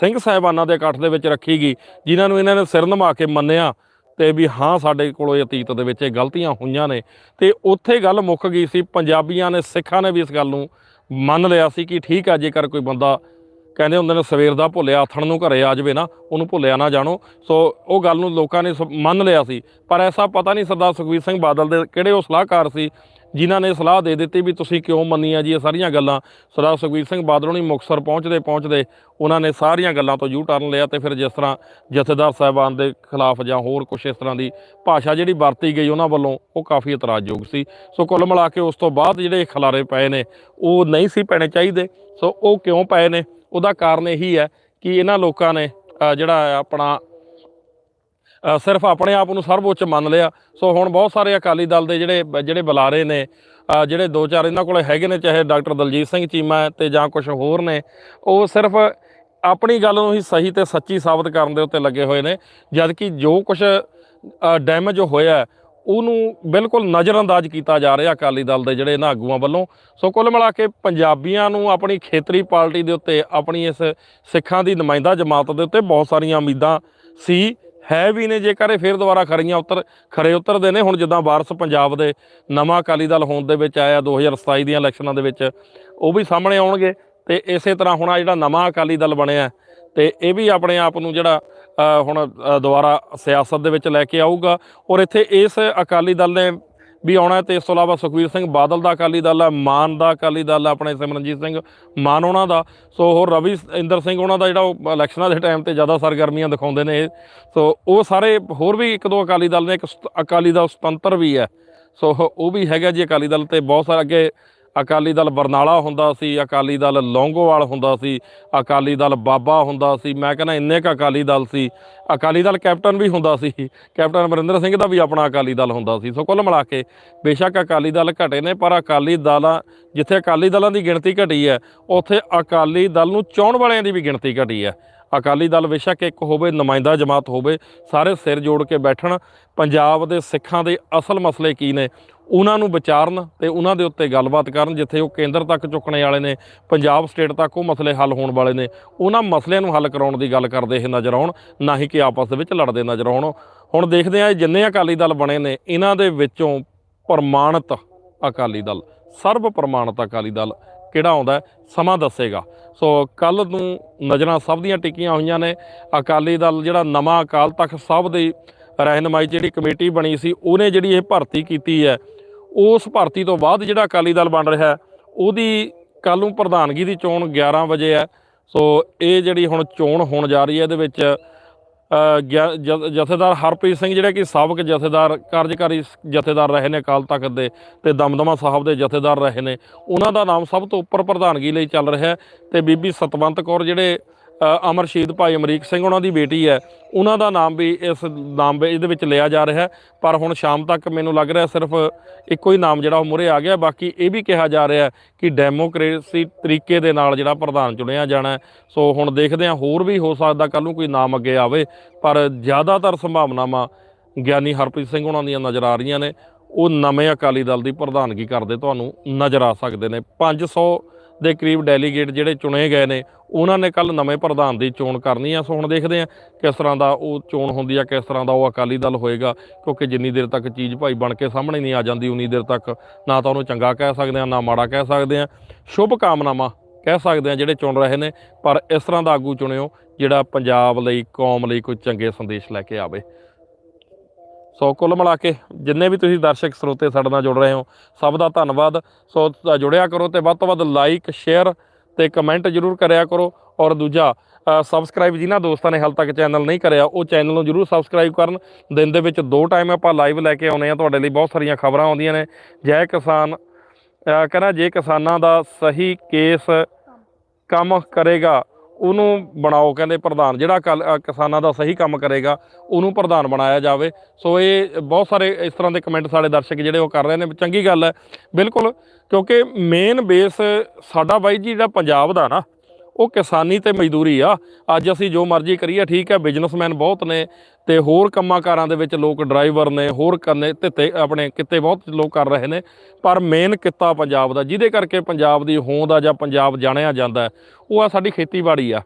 S1: ਸਿੰਘ ਸਾਹਿਬਾਨਾਂ ਦੇ ਇਕੱਠ ਦੇ ਵਿੱਚ ਰੱਖੀ ਗਈ, ਜਿਨ੍ਹਾਂ ਨੂੰ ਇਹਨਾਂ ਨੇ ਸਿਰ ਨਮਾ ਕੇ ਮੰਨਿਆ ਤੇ ਵੀ ਹਾਂ ਸਾਡੇ ਕੋਲੋਂ ਅਤੀਤ ਦੇ ਵਿੱਚ ਇਹ ਗਲਤੀਆਂ ਹੋਈਆਂ ਨੇ। ਤੇ ਉੱਥੇ ਗੱਲ ਮੁੱਕ ਗਈ ਸੀ, ਪੰਜਾਬੀਆਂ ਨੇ, ਸਿੱਖਾਂ ਨੇ ਵੀ ਇਸ ਗੱਲ ਨੂੰ ਮੰਨ ਲਿਆ ਸੀ ਕਿ ਠੀਕ ਆ, ਜੇਕਰ ਕੋਈ ਬੰਦਾ ਕਹਿੰਦੇ ਹੁੰਦੇ ਨੇ, ਸਵੇਰ ਦਾ ਭੁੱਲਿਆ, ਆਥਣ ਨੂੰ ਘਰੇ ਆ ਜਾਵੇ ਨਾ, ਉਹਨੂੰ ਭੁੱਲਿਆ ਨਾ ਜਾਣੋ। ਸੋ ਉਹ ਗੱਲ ਨੂੰ ਲੋਕਾਂ ਨੇ ਸ- ਮੰਨ ਲਿਆ ਸੀ। ਪਰ ਐਸਾ ਪਤਾ ਨਹੀਂ ਸਰਦਾਰ ਸੁਖਬੀਰ ਸਿੰਘ ਬਾਦਲ ਦੇ ਕਿਹੜੇ ਉਹ ਸਲਾਹਕਾਰ ਸੀ ਜਿਨ੍ਹਾਂ ਨੇ ਸਲਾਹ ਦੇ ਦਿੱਤੀ ਵੀ ਤੁਸੀਂ ਕਿਉਂ ਮੰਨੀਆਂ ਜੀ ਇਹ ਸਾਰੀਆਂ ਗੱਲਾਂ? ਸਰਦਾਰ ਸੁਖਬੀਰ ਸਿੰਘ ਬਾਦਲੋਂ ਨਹੀਂ ਮੁਕਤਸਰ ਪਹੁੰਚਦੇ ਪਹੁੰਚਦੇ ਉਹਨਾਂ ਨੇ ਸਾਰੀਆਂ ਗੱਲਾਂ ਤੋਂ ਯੂ ਟਰਨ ਲਿਆ ਤੇ ਫਿਰ ਜਿਸ ਤਰ੍ਹਾਂ ਜਥੇਦਾਰ ਸਾਹਿਬਾਨ ਦੇ ਖਿਲਾਫ ਜਾਂ ਹੋਰ ਕੁਝ ਇਸ ਤਰ੍ਹਾਂ ਦੀ ਭਾਸ਼ਾ ਜਿਹੜੀ ਵਰਤੀ ਗਈ ਉਹਨਾਂ ਵੱਲੋਂ, ਉਹ ਕਾਫੀ ਇਤਰਾਜ਼ਯੋਗ ਸੀ। ਸੋ ਕੁੱਲ ਮਿਲਾ ਕੇ ਉਸ ਤੋਂ ਬਾਅਦ ਜਿਹੜੇ ਖਲਾਰੇ ਪਏ ਨੇ, ਉਹ ਨਹੀਂ ਸੀ ਪੈਣੇ ਚਾਹੀਦੇ। ਸੋ ਉਹ ਕਿਉਂ ਪਏ ਨੇ? ਉਹਦਾ ਕਾਰਨ ਇਹੀ ਹੈ ਕਿ ਇਹਨਾਂ ਲੋਕਾਂ ਨੇ ਜਿਹੜਾ ਆਪਣਾ ਸਿਰਫ ਆਪਣੇ ਆਪ ਨੂੰ ਸਰਵਉੱਚ ਮੰਨ ਲਿਆ। ਸੋ ਹੁਣ ਬਹੁਤ ਸਾਰੇ ਅਕਾਲੀ ਦਲ ਦੇ ਜਿਹੜੇ ਜਿਹੜੇ ਬੁਲਾਰੇ ਨੇ ਜਿਹੜੇ ਦੋ ਚਾਰ ਇਹਨਾਂ ਕੋਲੇ ਹੈਗੇ ਨੇ, ਚਾਹੇ ਡਾਕਟਰ ਦਲਜੀਤ ਸਿੰਘ ਚੀਮਾ ਹੈ ਤੇ ਜਾਂ ਕੁਝ ਹੋਰ ਨੇ, ਉਹ ਸਿਰਫ ਆਪਣੀ ਗੱਲ ਨੂੰ ਹੀ ਸਹੀ ਤੇ ਸੱਚੀ ਸਾਬਤ ਕਰਨ ਦੇ ਉੱਤੇ ਲੱਗੇ ਹੋਏ ਨੇ। ਜਦ ਕਿ ਜੋ ਕੁਝ ਡੈਮੇਜ ਹੋਇਆ, ਉਹਨੂੰ ਬਿਲਕੁਲ ਨਜ਼ਰਅੰਦਾਜ਼ ਕੀਤਾ ਜਾ ਰਿਹਾ ਅਕਾਲੀ ਦਲ ਦੇ ਜਿਹੜੇ ਇਹਨਾਂ ਆਗੂਆਂ ਵੱਲੋਂ। ਸੋ ਕੁੱਲ ਮਿਲਾ ਕੇ ਪੰਜਾਬੀਆਂ ਨੂੰ ਆਪਣੀ ਖੇਤਰੀ ਪਾਰਟੀ ਦੇ ਉੱਤੇ, ਆਪਣੀ ਇਸ ਸਿੱਖਾਂ ਦੀ ਨੁਮਾਇੰਦਾ ਜਮਾਤ ਦੇ ਉੱਤੇ ਬਹੁਤ ਸਾਰੀਆਂ ਉਮੀਦਾਂ ਸੀ। ਹੈ ਵੀ ਨੇ, ਜੇਕਰ ਇਹ ਫਿਰ ਦੁਬਾਰਾ ਖਰੀਆਂ ਉਤਰ, ਖਰੇ ਉਤਰਦੇ ਨੇ। ਹੁਣ ਜਿੱਦਾਂ ਵਾਰਸ ਪੰਜਾਬ ਦੇ ਨਵਾਂ ਅਕਾਲੀ ਦਲ ਹੋਂਦ ਦੇ ਵਿੱਚ ਆਇਆ 2027 ਦੀਆਂ ਇਲੈਕਸ਼ਨਾਂ ਦੇ ਵਿੱਚ, ਉਹ ਵੀ ਸਾਹਮਣੇ ਆਉਣਗੇ। ਤੇ ਇਸੇ ਤਰ੍ਹਾਂ ਹੁਣ ਆ ਜਿਹੜਾ ਨਵਾਂ ਅਕਾਲੀ ਦਲ ਬਣਿਆ ਤੇ ਇਹ ਵੀ ਆਪਣੇ ਆਪ ਨੂੰ ਜਿਹੜਾ ਹੁਣ ਦੁਬਾਰਾ ਸਿਆਸਤ ਦੇ ਵਿੱਚ ਲੈ ਕੇ ਆਊਗਾ। ਔਰ ਇੱਥੇ ਇਸ ਅਕਾਲੀ ਦਲ ਨੇ ਵੀ ਆਉਣਾ ਹੈ ਤੇ ਇਸ ਤੋਂ ਇਲਾਵਾ ਸੁਖਵੀਰ ਸਿੰਘ ਬਾਦਲ ਦਾ ਅਕਾਲੀ ਦਲ ਹੈ, ਮਾਨ ਦਾ ਅਕਾਲੀ ਦਲ ਆਪਣੇ ਸਿਮਰਨਜੀਤ ਸਿੰਘ ਮਾਨ ਉਹਨਾਂ ਦਾ ਸੋ ਉਹ ਰਵੀ ਇੰਦਰ ਸਿੰਘ ਉਹਨਾਂ ਦਾ ਜਿਹੜਾ ਉਹ ਇਲੈਕਸ਼ਨਾਂ ਦੇ ਟਾਈਮ ਤੇ ਜ਼ਿਆਦਾ ਸਰਗਰਮੀਆਂ ਦਿਖਾਉਂਦੇ ਨੇ ਇਹ। ਸੋ ਉਹ ਸਾਰੇ ਹੋਰ ਵੀ ਇੱਕ ਦੋ ਅਕਾਲੀ ਦਲ ਨੇ, ਇੱਕ ਸਤ- ਅਕਾਲੀ ਦਲ ਸੁਤੰਤਰ ਵੀ ਹੈ ਸੋ ਉਹ ਵੀ ਹੈਗਾ ਜੀ ਅਕਾਲੀ ਦਲ ਤੇ ਬਹੁਤ ਸਾਰੇ ਅੱਗੇ ਅਕਾਲੀ ਦਲ ਬਰਨਾਲਾ ਹੁੰਦਾ ਸੀ, ਅਕਾਲੀ ਦਲ ਲੌਂਗੋਵਾਲ ਹੁੰਦਾ ਸੀ, ਅਕਾਲੀ ਦਲ ਬਾਬਾ ਹੁੰਦਾ ਸੀ, ਮੈਂ ਕਹਿੰਦਾ ਇੰਨੇ ਕ ਅਕਾਲੀ ਦਲ ਸੀ। ਅਕਾਲੀ ਦਲ ਕੈਪਟਨ ਵੀ ਹੁੰਦਾ ਸੀ, ਕੈਪਟਨ ਅਮਰਿੰਦਰ ਸਿੰਘ ਦਾ ਵੀ ਆਪਣਾ ਅਕਾਲੀ ਦਲ ਹੁੰਦਾ ਸੀ, ਸੋ ਕੁੱਲ ਮਿਲਾ ਕੇ ਬੇਸ਼ੱਕ ਅਕਾਲੀ ਦਲ ਘਟੇ ਨੇ, ਪਰ ਅਕਾਲੀ ਦਲਾਂ, ਜਿੱਥੇ ਅਕਾਲੀ ਦਲਾਂ ਦੀ ਗਿਣਤੀ ਘਟੀ ਹੈ, ਉੱਥੇ ਅਕਾਲੀ ਦਲ ਨੂੰ ਚਾਹਣ ਵਾਲਿਆਂ ਦੀ ਵੀ ਗਿਣਤੀ ਘਟੀ ਹੈ। ਅਕਾਲੀ ਦਲ ਬੇਸ਼ੱਕ ਇੱਕ ਹੋਵੇ, ਨੁਮਾਇੰਦਾ ਜਮਾਤ ਹੋਵੇ, ਸਾਰੇ ਸਿਰ ਜੋੜ ਕੇ ਬੈਠਣ, ਪੰਜਾਬ ਦੇ ਸਿੱਖਾਂ ਦੇ ਅਸਲ ਮਸਲੇ ਕੀ ਨੇ ਉਹਨਾਂ ਨੂੰ ਵਿਚਾਰਨ ਤੇ ਉਹਨਾਂ ਦੇ ਉੱਤੇ ਗੱਲਬਾਤ ਕਰਨ, ਜਿੱਥੇ ਉਹ ਕੇਂਦਰ ਤੱਕ ਚੁੱਕਣੇ ਵਾਲੇ ਨੇ, ਪੰਜਾਬ ਸਟੇਟ ਤੱਕ ਉਹ ਮਸਲੇ ਹੱਲ ਹੋਣ ਵਾਲੇ ਨੇ, ਉਹਨਾਂ ਮਸਲਿਆਂ ਨੂੰ ਹੱਲ ਕਰਾਉਣ ਦੀ ਗੱਲ ਕਰਦੇ ਇਹ ਨਜ਼ਰ ਆਉਣ, ਨਾ ਹੀ ਕਿ ਆਪਸ ਦੇ ਵਿੱਚ ਲੜਦੇ ਨਜ਼ਰ ਆਉਣ। ਹੁਣ ਦੇਖਦੇ ਆ ਜਿੰਨੇ ਅਕਾਲੀ ਦਲ ਬਣੇ ਨੇ, ਇਹਨਾਂ ਦੇ ਵਿੱਚੋਂ ਪ੍ਰਮਾਣਿਤ ਅਕਾਲੀ ਦਲ, ਸਰਬ ਪ੍ਰਮਾਣਿਤ ਅਕਾਲੀ ਦਲ ਕਿਹੜਾ ਆਉਂਦਾ ਸਮਾਂ ਦੱਸੇਗਾ। ਸੋ ਕੱਲ ਨੂੰ ਨਜ਼ਰਾਂ ਸਭ ਦੀਆਂ ਟਿਕੀਆਂ ਹੋਈਆਂ ਨੇ, ਅਕਾਲੀ ਦਲ ਜਿਹੜਾ ਨਵਾਂ ਅਕਾਲ ਤਖਤ ਸਾਹਿਬ ਦੀ ਰਹਿਨਮਾਈ ਜਿਹੜੀ ਕਮੇਟੀ ਬਣੀ ਸੀ, ਉਹਨੇ ਜਿਹੜੀ ਇਹ ਭਰਤੀ ਕੀਤੀ ਹੈ ਉਸ ਭਰਤੀ ਤੋਂ ਬਾਅਦ ਜਿਹੜਾ ਅਕਾਲੀ ਦਲ ਬਣ ਰਿਹਾ ਉਹਦੀ ਕੱਲ ਨੂੰ ਪ੍ਰਧਾਨਗੀ ਦੀ ਚੋਣ 11 ਵਜੇ ਹੈ। ਸੋ ਇਹ ਜਿਹੜੀ ਹੁਣ ਚੋਣ ਹੋਣ ਜਾ ਰਹੀ ਹੈ, ਇਹਦੇ ਵਿੱਚ ਗਿਆ- ਜ- ਜਥੇਦਾਰ ਹਰਪ੍ਰੀਤ ਸਿੰਘ ਜਿਹੜੇ ਕਿ ਸਾਬਕ ਜਥੇਦਾਰ, ਕਾਰਜਕਾਰੀ ਜਥੇਦਾਰ ਰਹੇ ਨੇ ਅਕਾਲ ਤਖਤ ਦੇ ਤੇ ਦਮਦਮਾ ਸਾਹਿਬ ਦੇ ਜਥੇਦਾਰ ਰਹੇ ਨੇ। ਉਹਨਾਂ ਦਾ ਨਾਮ ਸਭ ਤੋਂ ਉੱਪਰ ਪ੍ਰਧਾਨਗੀ ਲਈ ਚੱਲ ਰਿਹਾ ਹੈ ਤੇ ਬੀਬੀ ਸਤਵੰਤ ਕੌਰ ਜਿਹੜੇ ਅਮਰ ਸ਼ਹੀਦ ਭਾਈ ਅਮਰੀਕ ਸਿੰਘ ਉਹਨਾਂ ਦੀ ਬੇਟੀ ਹੈ। ਉਹਨਾਂ ਦਾ ਨਾਮ ਵੀ ਇਸ ਨਾਮ ਇਹਦੇ ਵਿੱਚ ਲਿਆ ਜਾ ਰਿਹਾ ਪਰ ਹੁਣ ਸ਼ਾਮ ਤੱਕ ਮੈਨੂੰ ਲੱਗ ਰਿਹਾ ਸਿਰਫ ਇੱਕੋ ਹੀ ਨਾਮ ਜਿਹੜਾ ਉਹ ਮੁਰੇ ਆ ਗਿਆ। ਬਾਕੀ ਇਹ ਵੀ ਕਿਹਾ ਜਾ ਰਿਹਾ ਕਿ ਡੈਮੋਕ੍ਰੇਸੀ ਤਰੀਕੇ ਦੇ ਨਾਲ ਜਿਹੜਾ ਪ੍ਰਧਾਨ ਚੁਣਿਆ ਜਾਣਾ ਸੋ ਹੁਣ ਦੇਖਦੇ ਹਾਂ, ਹੋਰ ਵੀ ਹੋ ਸਕਦਾ ਕੱਲ ਨੂੰ ਕੋਈ ਨਾਮ ਅੱਗੇ ਆਵੇ। ਪਰ ਜ਼ਿਆਦਾਤਰ ਸੰਭਾਵਨਾਵਾਂ ਗਿਆਨੀ ਹਰਪ੍ਰੀਤ ਸਿੰਘ ਉਹਨਾਂ ਦੀਆਂ ਨਜ਼ਰ ਆ ਰਹੀਆਂ ਨੇ। ਉਹ ਨਵੇਂ ਅਕਾਲੀ ਦਲ ਦੀ ਪ੍ਰਧਾਨਗੀ ਕਰਦੇ ਤੁਹਾਨੂੰ ਨਜ਼ਰ ਆ ਸਕਦੇ ਨੇ। 500 ਦੇ ਕਰੀਬ ਡੈਲੀਗੇਟ ਜਿਹੜੇ ਚੁਣੇ ਗਏ ਨੇ, ਉਹਨਾਂ ਨੇ ਕੱਲ ਨਵੇਂ ਪ੍ਰਧਾਨ ਦੀ ਚੋਣ ਕਰਨੀ ਆ। ਸੋ ਹੁਣ ਦੇਖਦੇ ਆ ਕਿਸ ਤਰ੍ਹਾਂ ਦਾ ਉਹ ਚੋਣ ਹੁੰਦੀ ਆ, ਕਿਸ ਤਰ੍ਹਾਂ ਦਾ ਉਹ ਅਕਾਲੀ ਦਲ ਹੋਏਗਾ, ਕਿਉਂਕਿ ਜਿੰਨੀ ਦੇਰ ਤੱਕ ਚੀਜ਼ ਭਾਈ ਬਣ ਕੇ ਸਾਹਮਣੇ ਨਹੀਂ ਆ ਜਾਂਦੀ, ਉਨੀ ਦੇਰ ਤੱਕ ਨਾ ਤਾਂ ਉਹਨੂੰ ਚੰਗਾ ਕਹਿ ਸਕਦੇ ਆ, ਨਾ ਮਾੜਾ ਕਹਿ ਸਕਦੇ ਆ। ਸ਼ੁਭ ਕਾਮਨਾਵਾਂ ਕਹਿ ਸਕਦੇ ਆ ਜਿਹੜੇ ਚੁਣ ਰਹੇ ਨੇ, ਪਰ ਇਸ ਤਰ੍ਹਾਂ ਦਾ ਆਗੂ ਚੁਣਿਓ ਜਿਹੜਾ ਪੰਜਾਬ ਲਈ, ਕੌਮ ਲਈ ਕੋਈ ਚੰਗੇ ਸੰਦੇਸ਼ ਲੈ ਕੇ ਆਵੇ। ਸੋ ਕੁੱਲ ਮਿਲਾ ਕੇ ਜਿੰਨੇ ਵੀ ਤੁਸੀਂ ਦਰਸ਼ਕ ਸਰੋਤੇ ਸਾਡੇ ਨਾਲ ਜੁੜ ਰਹੇ ਹੋ, ਸਭ ਦਾ ਧੰਨਵਾਦ। ਸੋ ਜੁੜਿਆ ਕਰੋ ਤੇ ਵੱਧ ਤੋਂ ਵੱਧ ਲਾਈਕ ਸ਼ੇਅਰ ਤੇ ਕਮੈਂਟ ਜਰੂਰ ਕਰਿਆ ਕਰੋ। ਔਰ ਦੂਜਾ ਸਬਸਕ੍ਰਾਈਬ ਜਿਨ੍ਹਾਂ ਦੋਸਤਾਂ ਨੇ ਹਾਲ ਤੱਕ ਚੈਨਲ ਨਹੀਂ ਕਰਿਆ, ਉਹ ਚੈਨਲ ਨੂੰ ਜਰੂਰ ਸਬਸਕ੍ਰਾਈਬ ਕਰਨ। ਦਿਨ ਦੇ ਵਿੱਚ ਦੋ ਟਾਈਮ ਆਪਾਂ ਲਾਈਵ ਲੈ ਕੇ ਆਉਨੇ ਆ ਤੁਹਾਡੇ ਲਈ ਬਹੁਤ ਸਾਰੀਆਂ ਖਬਰਾਂ ਆਉਂਦੀਆਂ ਨੇ। ਜੈ ਕਿਸਾਨ ਕਹਿੰਦਾ ਜੇ ਕਿਸਾਨਾਂ ਦਾ ਸਹੀ ਕੇਸ ਕੰਮ ਕਰੇਗਾ ਉਹਨੂੰ ਬਣਾਓ, ਕਹਿੰਦੇ ਪ੍ਰਧਾਨ, ਜਿਹੜਾ ਕੱਲ- ਕਿਸਾਨਾਂ ਦਾ ਸਹੀ ਕੰਮ ਕਰੇਗਾ, ਉਹਨੂੰ ਪ੍ਰਧਾਨ ਬਣਾਇਆ ਜਾਵੇ। ਸੋ ਇਹ ਬਹੁਤ ਸਾਰੇ ਇਸ ਤਰ੍ਹਾਂ ਦੇ ਕਮੈਂਟ ਸਾਡੇ ਦਰਸ਼ਕ ਜਿਹੜੇ ਉਹ ਕਰ ਰਹੇ ਨੇ। ਚੰਗੀ ਗੱਲ ਹੈ, ਬਿਲਕੁਲ, ਕਿਉਂਕਿ ਮੇਨ ਬੇਸ ਸਾਡਾ ਬਾਈ ਜੀ ਜਿਹੜਾ ਪੰਜਾਬ ਦਾ ਨਾ। ਉਹ ਕਿਸਾਨੀ ਤੇ ਮਜ਼ਦੂਰੀ ਆ। ਅੱਜ ਅਸੀਂ ਜੋ ਮਰਜ਼ੀ ਕਰੀਏ, ਠੀਕ ਹੈ ਬਿਜ਼ਨਸਮੈਨ ਬਹੁਤ ਨੇ ਤੇ ਹੋਰ ਕੰਮਾਂ ਕਾਰਾਂ ਦੇ ਵਿੱਚ ਲੋਕ ਡਰਾਈਵਰ ਨੇ, ਹੋਰ ਕਰਨੇ ਤੇ ਆਪਣੇ ਕਿੱਤੇ ਬਹੁਤ ਲੋਕ ਕਰ ਰਹੇ ਨੇ, ਪਰ ਮੇਨ ਕਿੱਤਾ ਪੰਜਾਬ ਦਾ, ਜਿਹਦੇ ਕਰਕੇ ਪੰਜਾਬ ਦੀ ਹੋਂਦ ਆ ਜਾਂ ਪੰਜਾਬ ਜਾਣਿਆ ਜਾਂਦਾ ਉਹ ਆ ਸਾਡੀ ਖੇਤੀਬਾੜੀ ਆ।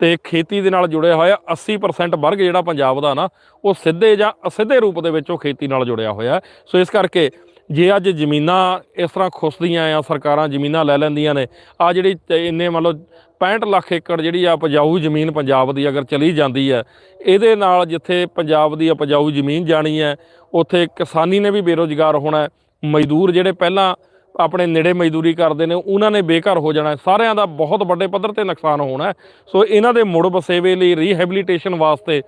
S1: ਤੇ ਖੇਤੀ ਦੇ ਨਾਲ ਜੁੜਿਆ ਹੋਇਆ 80% ਵਰਗ ਜਿਹੜਾ ਪੰਜਾਬ ਦਾ ਨਾ, ਉਹ ਸਿੱਧੇ ਜਾਂ ਅਸਿੱਧੇ ਰੂਪ ਦੇ ਵਿੱਚ ਉਹ ਖੇਤੀ ਨਾਲ ਜੁੜਿਆ ਹੋਇਆ। ਸੋ ਇਸ ਕਰਕੇ ਜੇ ਅੱਜ ਜ਼ਮੀਨਾਂ ਇਸ ਤਰ੍ਹਾਂ ਖੁੱਸਦੀਆਂ ਆ, ਸਰਕਾਰਾਂ ਜ਼ਮੀਨਾਂ ਲੈ ਲੈਂਦੀਆਂ ਨੇ ਆ ਜਿਹੜੀ ਇੰਨੇ ਮੰਨ ਲਓ 65 ਲੱਖ ਏਕੜ ਜਿਹੜੀ ਆ ਉਪਜਾਊ ਜ਼ਮੀਨ ਪੰਜਾਬ ਦੀ ਅਗਰ ਚਲੀ ਜਾਂਦੀ ਹੈ, ਇਹਦੇ ਨਾਲ ਜਿੱਥੇ ਪੰਜਾਬ ਦੀ ਉਪਜਾਊ ਜ਼ਮੀਨ ਜਾਣੀ ਹੈ, ਉੱਥੇ ਕਿਸਾਨੀ ਨੇ ਵੀ ਬੇਰੋਜ਼ਗਾਰ ਹੋਣਾ ਮਜ਼ਦੂਰ ਜਿਹੜੇ ਪਹਿਲਾਂ ਆਪਣੇ ਨੇੜੇ ਮਜ਼ਦੂਰੀ ਕਰਦੇ ਨੇ, ਉਹਨਾਂ ਨੇ ਬੇਘਰ ਹੋ ਜਾਣਾ ਸਾਰਿਆਂ ਦਾ ਬਹੁਤ ਵੱਡੇ ਪੱਧਰ ਤੇ ਨੁਕਸਾਨ ਹੋਣਾ ਸੋ ਇਹਨਾਂ ਦੇ ਮੁੜ ਵਸੇਵੇ ਲਈ ਰੀਹੈਬਿਲਿਟੇਸ਼ਨ ਵਾਸਤੇ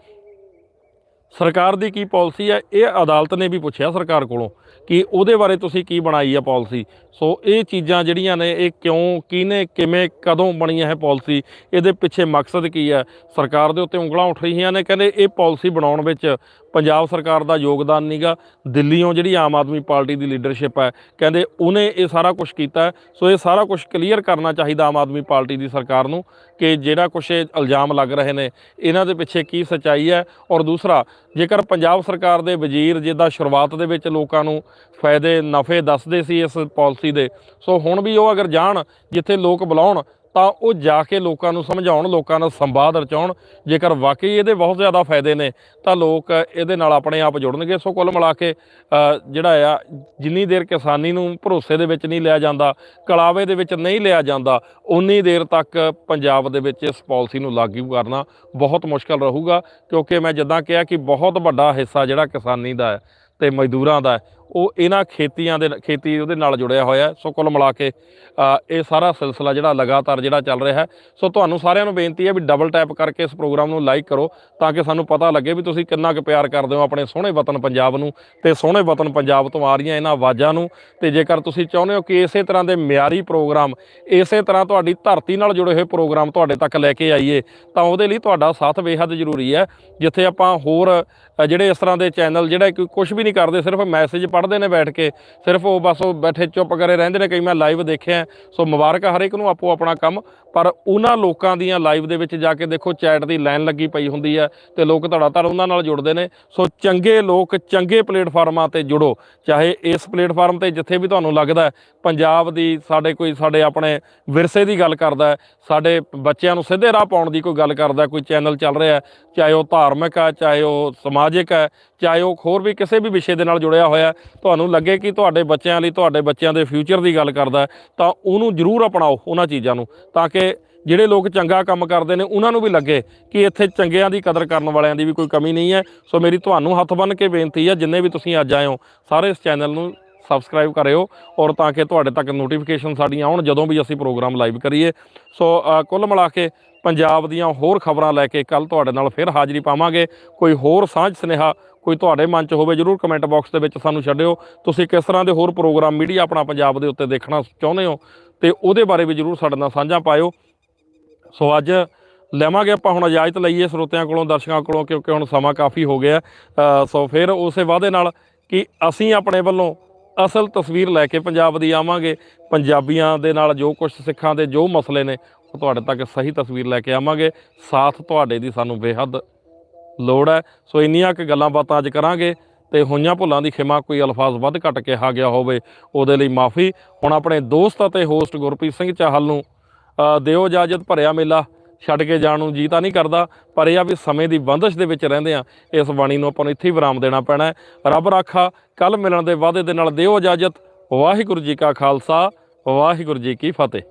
S1: ਸਰਕਾਰ ਦੀ ਕੀ ਪਾਲਿਸੀ ਹੈ? ਇਹ ਅਦਾਲਤ ਨੇ ਵੀ ਪੁੱਛਿਆ ਸਰਕਾਰ ਕੋਲੋਂ ਕਿ ਉਹਦੇ ਬਾਰੇ ਤੁਸੀਂ ਕੀ ਬਣਾਈ ਹੈ ਪਾਲਿਸੀ? ਸੋ ਇਹ ਚੀਜ਼ਾਂ ਜਿਹੜੀਆਂ ਨੇ, ਇਹ ਕਿਉਂ, ਕਿਹਨੇ, ਕਿਵੇਂ, ਕਦੋਂ ਬਣੀ ਹੈ ਪਾਲਿਸੀ? ਇਹਦੇ ਪਿੱਛੇ ਮਕਸਦ ਕੀ ਹੈ? ਸਰਕਾਰ ਦੇ ਉੱਤੇ ਉਂਗਲਾਂ ਉੱਠ ਰਹੀਆਂ ਨੇ, ਕਹਿੰਦੇ ਇਹ ਪਾਲਿਸੀ ਬਣਾਉਣ ਵਿੱਚ ਪੰਜਾਬ ਸਰਕਾਰ ਦਾ ਯੋਗਦਾਨ ਨਹੀਂਗਾ ਦਿੱਲੀੋਂ ਜਿਹੜੀ ਆਮ ਆਦਮੀ ਪਾਰਟੀ ਦੀ ਲੀਡਰਸ਼ਿਪ ਹੈ, ਕਹਿੰਦੇ ਉਹਨੇ ਇਹ ਸਾਰਾ ਕੁਝ ਕੀਤਾ ਸੋ ਇਹ ਸਾਰਾ ਕੁਝ ਕਲੀਅਰ ਕਰਨਾ ਚਾਹੀਦਾ ਆਮ ਆਦਮੀ ਪਾਰਟੀ ਦੀ ਸਰਕਾਰ ਨੂੰ ਕਿ ਜਿਹੜਾ ਕੁਝ ਇਹ ਇਲਜ਼ਾਮ ਲੱਗ ਰਹੇ ਨੇ, ਇਹਨਾਂ ਦੇ ਪਿੱਛੇ ਕੀ ਸੱਚਾਈ ਹੈ। ਔਰ ਦੂਸਰਾ, ਜੇਕਰ ਪੰਜਾਬ ਸਰਕਾਰ ਦੇ ਵਜ਼ੀਰ ਜਿੱਦਾਂ ਸ਼ੁਰੂਆਤ ਦੇ ਵਿੱਚ ਲੋਕਾਂ ਨੂੰ ਫਾਇਦੇ, ਨਫੇ ਦੱਸਦੇ ਸੀ ਇਸ ਪਾਲਿਸੀ ਦੇ, ਸੋ ਹੁਣ ਵੀ ਉਹ ਅਗਰ ਜਾਣ, ਜਿੱਥੇ ਲੋਕ ਬੁਲਾਉਣ ਤਾਂ ਉਹ ਜਾ ਕੇ ਲੋਕਾਂ ਨੂੰ ਸਮਝਾਉਣ, ਲੋਕਾਂ ਨਾਲ ਸੰਵਾਦ ਰਚਾਉਣ। ਜੇਕਰ ਵਾਕਈ ਇਹਦੇ ਬਹੁਤ ਜ਼ਿਆਦਾ ਫਾਇਦੇ ਨੇ, ਤਾਂ ਲੋਕ ਇਹਦੇ ਨਾਲ ਆਪਣੇ ਆਪ ਜੁੜਨਗੇ। ਸੋ ਕੁੱਲ ਮਿਲਾ ਕੇ ਜਿਹੜਾ ਆ, ਜਿੰਨੀ ਦੇਰ ਕਿਸਾਨੀ ਨੂੰ ਭਰੋਸੇ ਦੇ ਵਿੱਚ ਨਹੀਂ ਲਿਆ ਜਾਂਦਾ, ਕਲਾਵੇ ਦੇ ਵਿੱਚ ਨਹੀਂ ਲਿਆ ਜਾਂਦਾ ਉਨੀ ਦੇਰ ਤੱਕ ਪੰਜਾਬ ਦੇ ਵਿੱਚ ਇਸ ਪਾਲਿਸੀ ਨੂੰ ਲਾਗੂ ਕਰਨਾ ਬਹੁਤ ਮੁਸ਼ਕਲ ਰਹੂਗਾ। ਕਿਉਂਕਿ ਮੈਂ ਜਿੱਦਾਂ ਕਿਹਾ ਕਿ ਬਹੁਤ ਵੱਡਾ ਹਿੱਸਾ ਜਿਹੜਾ ਕਿਸਾਨੀ ਦਾ ਹੈ ਤੇ ਮਜ਼ਦੂਰਾਂ ਦਾ ਉਹ ਇਹਨਾਂ ਖੇਤੀਆਂ ਦੇ ਖੇਤੀ ਉਹਦੇ ਨਾਲ ਜੁੜਿਆ ਹੋਇਆ ਸੋ ਕੁੱਲ ਮਿਲਾ ਕੇ ਇਹ ਸਾਰਾ ਸਿਲਸਿਲਾ ਜਿਹੜਾ ਲਗਾਤਾਰ ਜਿਹੜਾ ਚੱਲ ਰਿਹਾ ਹੈ। ਸੋ ਤੁਹਾਨੂੰ ਸਾਰਿਆਂ ਨੂੰ ਬੇਨਤੀ ਹੈ ਵੀ ਡਬਲ ਟੈਪ ਕਰਕੇ ਇਸ ਪ੍ਰੋਗਰਾਮ ਨੂੰ ਲਾਈਕ ਕਰੋ ਤਾਂ ਕਿ ਸਾਨੂੰ ਪਤਾ ਲੱਗੇ ਵੀ ਤੁਸੀਂ ਕਿੰਨਾ ਕੁ ਪਿਆਰ ਕਰਦੇ ਹੋ ਆਪਣੇ ਸੋਹਣੇ ਵਤਨ ਪੰਜਾਬ ਨੂੰ ਤੇ ਸੋਹਣੇ ਵਤਨ ਪੰਜਾਬ ਤੋਂ ਆ ਰਹੀਆਂ ਇਹਨਾਂ ਆਵਾਜ਼ਾਂ ਨੂੰ। ਤੇ ਜੇਕਰ ਤੁਸੀਂ ਚਾਹੁੰਦੇ ਹੋ ਕਿ ਇਸੇ ਤਰ੍ਹਾਂ ਦੇ ਮਿਆਰੀ ਪ੍ਰੋਗਰਾਮ ਇਸੇ ਤਰ੍ਹਾਂ ਤੁਹਾਡੀ ਧਰਤੀ ਨਾਲ ਜੁੜੇ ਹੋਏ ਪ੍ਰੋਗਰਾਮ ਤੁਹਾਡੇ ਤੱਕ ਲੈ ਕੇ ਆਈਏ, ਤਾਂ ਉਹਦੇ ਲਈ ਤੁਹਾਡਾ ਸਾਥ ਬੇਹੱਦ ਜ਼ਰੂਰੀ ਹੈ। ਜਿੱਥੇ ਆਪਾਂ ਹੋਰ ਜਿਹੜੇ ਇਸ ਤਰ੍ਹਾਂ ਦੇ ਚੈਨਲ ਜਿਹੜਾ ਕੋਈ ਕੁਝ ਵੀ ਨਹੀਂ ਕਰਦੇ, ਸਿਰਫ ਮੈਸੇਜ ਪੜ੍ਹਦੇ ਨੇ ਬੈਠ ਕੇ, ਸਿਰਫ ਉਹ ਬਸ ਉਹ ਬੈਠੇ ਚੁੱਪ ਕਰੇ ਰਹਿੰਦੇ ਨੇ, ਕਈ ਮੈਂ ਲਾਈਵ ਦੇਖਿਆ, ਸੋ ਮੁਬਾਰਕ ਹਰੇਕ ਨੂੰ ਆਪੋ ਆਪਣਾ ਕੰਮ, ਪਰ ਉਹਨਾਂ ਲੋਕਾਂ ਦੀਆਂ ਲਾਈਵ ਦੇ ਵਿੱਚ ਜਾ ਕੇ ਦੇਖੋ ਚੈਟ ਦੀ ਲਾਈਨ ਲੱਗੀ ਪਈ ਹੁੰਦੀ ਹੈ ਤੇ ਲੋਕ ਧੜਾ ਧੜ ਉਹਨਾਂ ਨਾਲ ਜੁੜਦੇ ਨੇ, ਸੋ ਚੰਗੇ ਲੋਕ ਚੰਗੇ ਪਲੇਟਫਾਰਮਾਂ ਤੇ ਜੁੜੋ, ਚਾਹੇ ਇਸ ਪਲੇਟਫਾਰਮ ਤੇ ਜਿੱਥੇ ਵੀ ਤੁਹਾਨੂੰ ਲੱਗਦਾ ਪੰਜਾਬ ਦੀ ਸਾਡੇ ਕੋਈ ਸਾਡੇ ਆਪਣੇ ਵਿਰਸੇ ਦੀ ਗੱਲ ਕਰਦਾ, ਸਾਡੇ ਬੱਚਿਆਂ ਨੂੰ ਸਿੱਧੇ ਰਾਹ ਪਾਉਣ ਦੀ ਕੋਈ ਗੱਲ ਕਰਦਾ, ਕੋਈ ਚੈਨਲ ਚੱਲ ਰਿਹਾ, ਚਾਹੇ ਉਹ ਧਾਰਮਿਕ ਹੈ ਚਾਹੇ ਉਹ ਸਮਾਜਿਕ ਹੈ, ਚਾਹੇ ਉਹ ਹੋਰ ਵੀ ਕਿਸੇ ਵੀ ਵਿਸ਼ੇ ਦੇ ਨਾਲ ਜੁੜਿਆ ਹੋਇਆ ਤੁਹਾਨੂੰ ਲੱਗੇ ਕਿ ਤੁਹਾਡੇ ਬੱਚਿਆਂ ਲਈ, ਤੁਹਾਡੇ ਬੱਚਿਆਂ ਦੇ ਫਿਊਚਰ ਦੀ ਗੱਲ ਕਰਦਾ ਤਾਂ ਉਹਨੂੰ ਜ਼ਰੂਰ ਅਪਣਾਓ ਉਹਨਾਂ ਚੀਜ਼ਾਂ ਨੂੰ, ਤਾਂ ਕਿ ਜਿਹੜੇ ਲੋਕ ਚੰਗਾ ਕੰਮ ਕਰਦੇ ਨੇ, ਉਹਨਾਂ ਨੂੰ ਵੀ ਲੱਗੇ ਕਿ ਇੱਥੇ ਚੰਗਿਆਂ ਦੀ ਕਦਰ ਕਰਨ ਵਾਲਿਆਂ ਦੀ ਵੀ ਕੋਈ ਕਮੀ ਨਹੀਂ ਹੈ। ਸੋ ਮੇਰੀ ਤੁਹਾਨੂੰ ਹੱਥ ਬੰਨ੍ਹ ਕੇ ਬੇਨਤੀ ਹੈ, ਜਿੰਨੇ ਵੀ ਤੁਸੀਂ ਅੱਜ ਆਏ ਹੋ, ਸਾਰੇ ਇਸ ਚੈਨਲ ਨੂੰ ਸਬਸਕ੍ਰਾਈਬ ਕਰਿਓ, ਔਰ ਤਾਂ ਕਿ ਤੁਹਾਡੇ ਤੱਕ ਨੋਟੀਫਿਕੇਸ਼ਨ ਸਾਡੀਆਂ ਆਉਣ, ਜਦੋਂ ਵੀ ਅਸੀਂ ਪ੍ਰੋਗਰਾਮ ਲਾਈਵ ਕਰੀਏ। ਸੋ ਕੁੱਲ ਮਿਲਾ ਕੇ ਪੰਜਾਬ ਦੀਆਂ ਹੋਰ ਖਬਰਾਂ ਲੈ ਕੇ ਕੱਲ ਤੁਹਾਡੇ ਨਾਲ ਫਿਰ ਹਾਜ਼ਰੀ ਪਾਵਾਂਗੇ। ਕੋਈ ਹੋਰ ਸਾਂਝ ਸੁਨੇਹਾ, ਕੋਈ ਤੁਹਾਡੇ ਮਨ 'ਚ ਹੋਵੇ ਜਰੂਰ ਕਮੈਂਟ ਬਾਕਸ ਦੇ ਵਿੱਚ ਸਾਨੂੰ ਛੱਡਿਓ। ਤੁਸੀਂ ਕਿਸ ਤਰ੍ਹਾਂ ਦੇ ਹੋਰ ਪ੍ਰੋਗਰਾਮ ਮੀਡੀਆ ਆਪਣਾ ਪੰਜਾਬ ਦੇ ਉੱਤੇ ਦੇਖਣਾ ਚਾਹੁੰਦੇ ਹੋ ਤੇ ਉਹਦੇ ਬਾਰੇ ਵੀ ਜਰੂਰ ਸਾਡੇ ਨਾਲ ਸਾਂਝਾ ਪਾਇਓ। ਸੋ ਅੱਜ ਲੈਵਾਂਗੇ ਆਪਾਂ ਹੁਣ ਇਜਾਜ਼ਤ ਲਈਏ ਸਰੋਤਿਆਂ ਕੋਲੋਂ, ਦਰਸ਼ਕਾਂ ਕੋਲੋਂ, ਕਿਉਂਕਿ ਹੁਣ ਸਮਾਂ ਕਾਫੀ ਹੋ ਗਿਆ। ਸੋ ਫਿਰ ਉਸੇ ਵਾਅਦੇ ਨਾਲ ਕਿ ਅਸੀਂ ਆਪਣੇ ਵੱਲੋਂ ਅਸਲ ਤਸਵੀਰ ਲੈ ਕੇ ਪੰਜਾਬ ਦੀ ਆਵਾਂਗੇ। ਪੰਜਾਬੀਆਂ ਦੇ ਨਾਲ ਜੋ ਕੁਝ ਸਿੱਖਾਂ ਦੇ ਜੋ ਮਸਲੇ ਨੇ ਤੁਹਾਡੇ ਤੱਕ ਸਹੀ ਤਸਵੀਰ ਲੈ ਕੇ ਆਵਾਂਗੇ। ਸਾਥ ਤੁਹਾਡੇ ਦੀ ਸਾਨੂੰ ਬੇਹੱਦ ਲੋੜ ਹੈ। ਸੋ ਇੰਨੀਆਂ ਕੁ ਗੱਲਾਂ ਬਾਤਾਂ ਅੱਜ ਕਰਾਂਗੇ ਤੇ ਹੋਈਆਂ ਭੁੱਲਾਂ ਦੀ ਖਿਮਾ ਕੋਈ ਅਲਫਾਜ਼ ਵੱਧ ਘੱਟ ਕਿਹਾ ਗਿਆ ਹੋਵੇ, ਉਹਦੇ ਲਈ ਮਾਫੀ। ਹੁਣ ਆਪਣੇ ਦੋਸਤ ਅਤੇ ਹੋਸਟ ਗੁਰਪ੍ਰੀਤ ਸਿੰਘ ਚਾਹਲ ਨੂੰ ਦਿਓ ਇਜਾਜ਼ਤ, ਭਰਿਆ ਮੇਲਾ। ਛੱਡ ਕੇ ਜਾਣ ਨੂੰ ਜੀ ਤਾਂ ਨਹੀਂ ਕਰਦਾ, ਪਰ ਇਹ ਆ ਵੀ ਸਮੇਂ ਦੀ ਬੰਦਸ਼ ਦੇ ਵਿੱਚ ਰਹਿੰਦੇ ਆ ਇਸ ਬਾਣੀ ਨੂੰ ਆਪਾਂ ਨੂੰ ਇੱਥੇ ਹੀ ਵਿਰਾਮ ਦੇਣਾ ਪੈਣਾ ਰੱਬ ਰਾਖਾ ਕੱਲ ਮਿਲਣ ਦੇ ਵਾਅਦੇ ਦੇ ਨਾਲ ਦਿਓ ਇਜਾਜ਼ਤ। ਵਾਹਿਗੁਰੂ ਜੀ ਕਾ ਖਾਲਸਾ, ਵਾਹਿਗੁਰੂ ਜੀ ਕੀ ਫਤਿਹ।